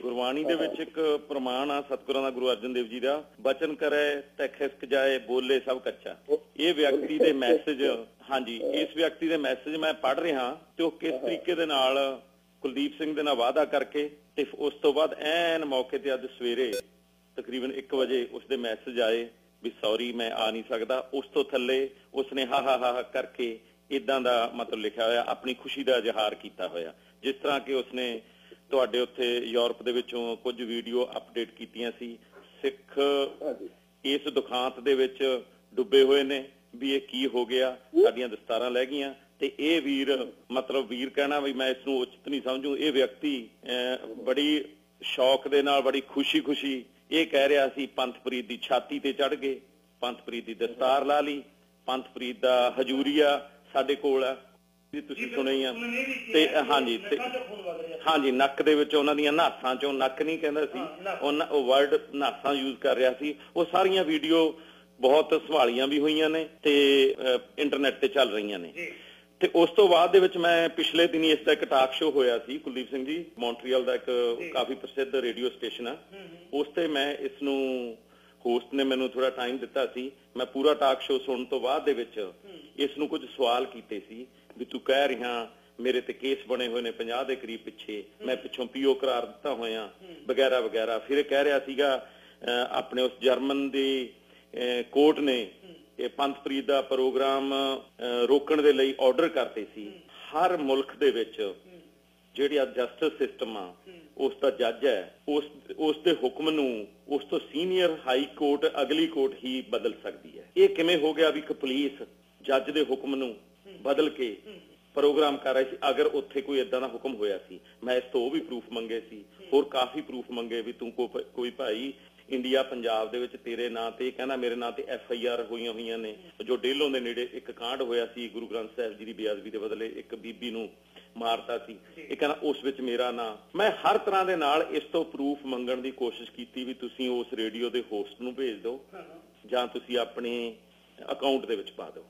ਗੁਰਬਾਣੀ ਦੇ ਵਿੱਚ ਇੱਕ ਪ੍ਰਮਾਣ ਆ, ਸਤਿਗੁਰਾਂ ਦਾ ਗੁਰੂ ਅਰਜਨ ਦੇਵ ਜੀ ਦਾ, ਬਚਨ ਕਰੇ ਤੇ ਖਿਸਕ ਜਾਏ, ਬੋਲੇ ਸਭ ਕੱਚਾ। ਇਹ ਵਿਅਕਤੀ ਦੇ ਮੈਸੇਜ ਹਾਂਜੀ, ਇਸ ਵਿਅਕਤੀ ਦੇ ਮੈਸੇਜ ਮੈਂ ਪੜ੍ਹ ਰਿਹਾ ਤੇ ਉਹ ਕਿਸ ਤਰੀਕੇ ਦੇ ਨਾਲ ਕੁਲਦੀਪ ਸਿੰਘ ਦੇ ਨਾਲ ਵਾਅਦਾ ਕਰਕੇ ਤੇ ਉਸ ਤੋਂ ਬਾਅਦ ਐਨ ਮੌਕੇ ਤੇ ਅੱਜ ਸਵੇਰੇ ਤਕਰੀਬਨ 1 ਵਜੇ ਉਸਦੇ ਮੈਸੇਜ ਆਏ ਵੀ ਸੌਰੀ ਮੈਂ ਆ ਨਹੀਂ ਸਕਦਾ। ਉਸ ਤੋਂ ਥੱਲੇ ਉਸਨੇ ਹਾ ਹਾ ਹਾ ਹਾ ਕਰਕੇ ਇਦਾਂ ਦਾ ਮਤਲਬ ਲਿਖਿਆ ਹੋਇਆ ਆਪਣੀ ਖੁਸ਼ੀ ਦਾ ਇਜ਼ਹਾਰ ਕੀਤਾ ਹੋਇਆ। ਜਿਸ ਤਰ੍ਹਾਂ ਕਿ ਉਸਨੇ ਤੁਹਾਡੇ ਉੱਥੇ ਯੂਰਪ ਦੇ ਵਿੱਚੋਂ ਕੁਝ ਵੀਡੀਓ ਅਪਡੇਟ ਕੀਤੀਆਂ ਸੀ। ਸਿੱਖ ਇਸ ਦੁਖਾਂਤ ਦੇ ਵਿੱਚ ਡੁੱਬੇ ਹੋਏ ਨੇ ਵੀ ਇਹ ਕੀ ਹੋ ਗਿਆ ਸਾਡੀਆਂ ਦਸਤਾਰਾਂ ਲੈ ਗਈਆਂ। ਤੇ ਇਹ ਵੀਰ ਮਤਲਬ ਵੀਰ ਕਹਿਣਾ ਵੀ ਮੈਂ ਇਸ ਨੂੰ ਉਚਿਤ ਨਹੀਂ ਸਮਝੂ ਇਹ ਵਿਅਕਤੀ ਬੜੀ ਸ਼ੌਕ ਦੇ ਨਾਲ ਬੜੀ ਖੁਸ਼ੀ-ਖੁਸ਼ੀ ਇਹ ਕਹਿ ਰਿਹਾ ਸੀ ਪੰਥਪ੍ਰੀਤ ਦੀ ਛਾਤੀ ਤੇ ਚੜ ਗਏ ਪੰਥਪ੍ਰੀਤ ਦੀ ਦਸਤਾਰ ਲਾ ਲਈ ਪੰਥਪ੍ਰੀਤ ਦਾ ਹਜੂਰੀਆ ਸਾਡੇ ਕੋਲ ਆ ਜੀ ਤੁਸੀਂ ਸੁਣੇ ਹੀ ਆ ਤੇ ਹਾਂਜੀ ਤੇ ਹਾਂਜੀ ਨੱਕ ਦੇ ਵਿੱਚ ਉਹਨਾਂ ਦੀਆਂ ਨਾਸਾਂ ਚੋਂ ਨੱਕ ਨਹੀਂ ਕਹਿੰਦਾ ਸੀ ਉਹਨਾਂ ਉਹ ਵਰਡ ਨਾਸਾਂ ਯੂਜ਼ ਕਰ ਰਿਹਾ ਸੀ। ਉਹ ਸਾਰੀਆਂ ਵੀਡੀਓ ਬਹੁਤ ਸਵਾਲੀਆਂ ਵੀ ਹੋਈਆਂ ਨੇ ਤੇ ਇੰਟਰਨੈਟ ਤੇ ਚੱਲ ਰਹੀਆਂ ਨੇ। ਤੇ ਉਸ ਤੋਂ ਬਾਅਦ ਦੇ ਵਿੱਚ ਮੈਂ ਪਿਛਲੇ ਦਿਨੀ ਇਸ ਦਾ ਇੱਕ ਟਾਕ ਸ਼ੋਅ ਹੋਇਆ ਸੀ ਕੁਲਦੀਪ ਸਿੰਘ ਜੀ ਮੌਂਟਰੀਅਲ ਦਾ ਇੱਕ ਕਾਫੀ ਪ੍ਰਸਿੱਧ ਰੇਡੀਓ ਸਟੇਸ਼ਨ ਆ। ਉਸ ਤੇ ਮੈਂ ਇਸ ਨੂੰ ਹੋਸਟ ਨੇ ਮੈਨੂੰ ਥੋੜਾ ਟਾਈਮ ਦਿੱਤਾ ਸੀ। ਮੈਂ ਪੂਰਾ ਟਾਕ ਸ਼ੋਅ ਸੁਣਨ ਤੋਂ ਬਾਅਦ ਦੇ ਵਿੱਚ ਇਸ ਨੂੰ ਕੁਝ ਸਵਾਲ ਕੀਤੇ ਸੀ ਵੀ ਤੂੰ ਕਹਿ ਰਿਹਾ, ਮੇਰੇ ਤੇ ਕੇਸ ਬਣੇ ਹੋਏ ਨੇ 50 ਦੇ ਕਰੀਬ ਪਿੱਛੇ, ਮੈਂ ਪਿੱਛੋਂ ਪੀਓ ਕਰਾਰ ਦਿੱਤਾ ਹੋਇਆ, ਵਗੈਰਾ ਵਗੈਰਾ। ਫਿਰ ਕਹਿ ਰਿਹਾ ਸੀਗਾ ਆਪਣੇ ਉਸ ਜਰਮਨ ਦੇ ਕੋਰਟ ਨੇ ਇਹ ਪੰਥਪ੍ਰੀਤ ਦਾ ਪ੍ਰੋਗਰਾਮ ਰੋਕਣ ਦੇ ਲਈ ਆਰਡਰ ਕਰਤੇ ਸੀ। ਹਰ ਮੁਲਕ ਦੇ ਵਿੱਚ ਜਿਹੜੀ ਆ ਜਸਟਿਸ ਸਿਸਟਮ ਆ ਉਸ ਦਾ ਜੱਜ ਹੈ ਉਸ ਉਸ ਦੇ ਹੁਕਮ ਨੂੰ ਉਸ ਤੋਂ ਸੀਨੀਅਰ ਹਾਈ ਕੋਰਟ ਅਗਲੀ ਕੋਰਟ ਹੀ ਬਦਲ ਸਕਦੀ ਹੈ। ਇਹ ਕਿਵੇਂ ਹੋ ਗਿਆ ਵੀ ਇੱਕ ਪੁਲਿਸ ਜੱਜ ਦੇ ਹੁਕਮ ਨੂੰ ਬਦਲ ਕੇ ਪ੍ਰੋਗਰਾਮ ਕਰ ਰਹੀ ਸੀ? ਅਗਰ ਉੱਥੇ ਕੋਈ ਇਦਾਂ ਦਾ ਹੁਕਮ ਹੋਇਆ ਸੀ ਮੈਂ ਇਸ ਤੋਂ ਉਹ ਵੀ ਪ੍ਰੂਫ ਮੰਗੇ ਸੀ ਹੋਰ ਕਾਫੀ ਪ੍ਰੂਫ ਮੰਗੇ ਵੀ ਤੂੰ ਕੋਈ ਭਾਈ ਇੰਡੀਆ ਪੰਜਾਬ ਦੇ ਵਿੱਚ ਤੇਰੇ ਨਾਂ ਤੇ ਕਹਿੰਦਾ ਮੇਰੇ ਨਾਂ ਤੇ ਐਫ ਆਈ ਆਰ ਹੋਈਆਂ ਹੋਈਆਂ ਨੇ। ਜੋ ਡੇਲੋਂ ਦੇ ਨੇੜੇ ਇੱਕ ਕਾਂਡ ਹੋਇਆ ਸੀ ਗੁਰੂ ਗ੍ਰੰਥ ਸਾਹਿਬ ਜੀ ਦੀ ਬੇਅਦਬੀ ਦੇ ਬਦਲੇ ਇੱਕ ਬੀਬੀ ਨੂੰ ਮਾਰਤਾ ਸੀ। ਇਹ ਕਹਿੰਦਾ, ਉਸ ਵਿੱਚ ਮੇਰਾ ਨਾਂ। ਮੈਂ ਹਰ ਤਰ੍ਹਾਂ ਦੇ ਨਾਲ ਇਸ ਤੋਂ ਪ੍ਰੂਫ ਮੰਗਣ ਦੀ ਕੋਸ਼ਿਸ਼ ਕੀਤੀ ਵੀ ਤੁਸੀਂ ਉਸ ਰੇਡੀਓ ਦੇ ਹੋਸਟ ਨੂੰ ਭੇਜ ਦਿਓ ਜਾਂ ਤੁਸੀਂ ਆਪਣੇ ਅਕਾਊਂਟ ਦੇ ਵਿੱਚ ਪਾ ਦਿਓ।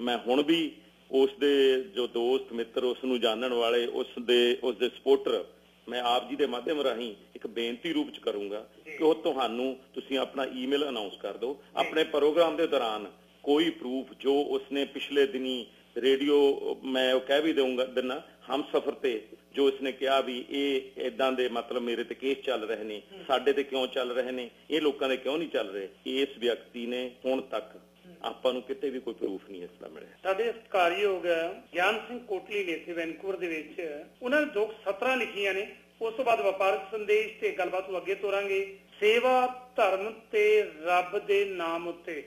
ਮੈਂ ਹੁਣ ਵੀ ਉਸ ਦੇ ਜੋ ਦੋਸਤ, ਮਿੱਤਰ, ਉਸ ਨੂੰ ਜਾਣਨ ਵਾਲੇ, ਉਸ ਦੇ ਉਸ ਦੇ ਸਪੋਰਟਰ ਮੈਂ ਆਪ ਜੀ ਦੇ ਮਾਧਿਅਮ ਰਾਹੀਂ ਇੱਕ ਬੇਨਤੀ ਰੂਪ ਚ ਕਰੂੰਗਾ ਕਿ ਉਹ ਤੁਹਾਨੂੰ ਤੁਸੀਂ ਆਪਣਾ ਈਮੇਲ ਅਨਾਉਂਸ ਕਰ ਦਿਓ। ਆਪਣੇ ਪ੍ਰੋਗਰਾਮ ਦੇ ਦੌਰਾਨ ਕੋਈ ਪ੍ਰੂਫ ਜੋ ਉਸਨੇ ਪਿਛਲੇ ਦਿਨੀ ਰੇਡੀਓ ਮੈਂ ਉਹ ਕਹਿ ਵੀ ਦਊਂਗਾ, ਦਿਨਾ ਹਮ ਸਫਰ ਤੇ, ਜੋ ਇਸਨੇ ਕਿਹਾ ਵੀ ਇਹ ਇਦਾਂ ਦੇ ਮਤਲਬ ਮੇਰੇ ਤੇ ਕੇਸ ਚੱਲ ਰਹੇ ਨੇ, ਸਾਡੇ ਤੇ ਕਿਉਂ ਚੱਲ ਰਹੇ ਨੇ, ਇਹ ਲੋਕਾਂ ਦੇ ਕਿਉਂ ਨਹੀਂ ਚੱਲ ਰਹੇ? ਇਸ ਵਿਅਕਤੀ ਨੇ ਹੁਣ ਤੱਕ ਆਪਾਂ ਨੂੰ ਕਿਤੇ ਵੀ ਕੋਈ ਪ੍ਰੂਫ ਨਹੀਂ ਇਸ ਦਾ ਮਿਲਿਆ। ਸਾਡੇ ਸਤਿਕਾਰਯੋਗ ਗਿਆਨ ਸਿੰਘ ਕੋਟਲੀ ਨੇ ਇੱਥੇ ਵੈਨਕੂਵਰ ਦੇ ਵਿੱਚ ਉਹਨਾਂ ਨੇ ਦੋ ਸਤਰਾਂ ਲਿਖੀਆਂ ਨੇ, ਉਸ ਤੋਂ ਬਾਅਦ ਵਪਾਰਕ ਸੰਦੇਸ਼ ਤੇ ਗੱਲਬਾਤ ਨੂੰ ਅੱਗੇ ਤੋਰਾਂਗੇ। ਸੇਵਾ ਧਰਮ ਤੇ ਰੱਬ ਦੇ ਨਾਮ ਉੱਤੇ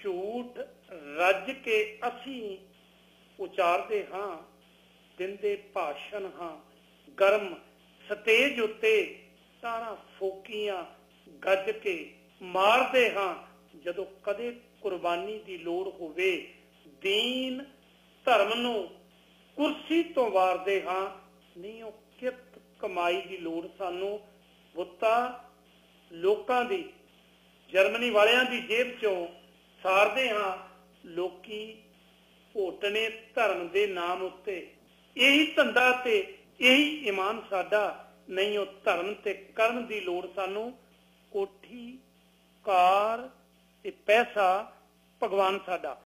ਝੂਠ ਰੱਜ ਕੇ ਅਸੀਂ ਉਚਾਰਦੇ ਹਾਂ। ਦਿੰਦੇ ਭਾਸ਼ਣ ਹਾਂ, ਗਰਮ ਸਤੇਜ ਉੱਤੇ ਤਾਰਾਂ ਫੋਕੀਆਂ ਗੱਜ ਕੇ ਮਾਰਦੇ ਹਾਂ। ਜਦੋਂ ਕਦੇ ਕੁਰਬਾਨੀ ਦੀ ਲੋੜ ਹੋਵੇ, ਦੀਨ ਧਰਮ ਨੂੰ ਕੁਰਸੀ ਤੋਂ ਵਾਰਦੇ ਹਾਂ। ਨਹੀਂ, ਉਹ ਕਿਰਤ ਕਮਾਈ ਦੀ ਲੋੜ ਸਾਨੂੰ ਬੁੱਤਾ ਲੋਕਾਂ ਦੀ, ਜਰਮਨੀ ਵਾਲਿਆਂ ਦੀ ਜੇਬ ਚੋਂ ਸਾਰਦੇ ਹਾਂ। ਲੋਕੀ ਭੋਟਣੇ ਧਰਮ ਦੇ ਨਾਮ ਉੱਤੇ ਇਹੀ ਧੰਦਾ ਤੇ ਇਹੀ ਈਮਾਨ ਸਾਡਾ ਨਹੀਂ, ਉਹ ਧਰਮ ਤੇ ਕਰਨ ਦੀ ਲੋੜ ਸਾਨੂੰ। ਕੋਠੀ, ਕਾਰ ਤੇ ਪੈਸਾ ਭਗਵਾਨ ਸਾਡਾ।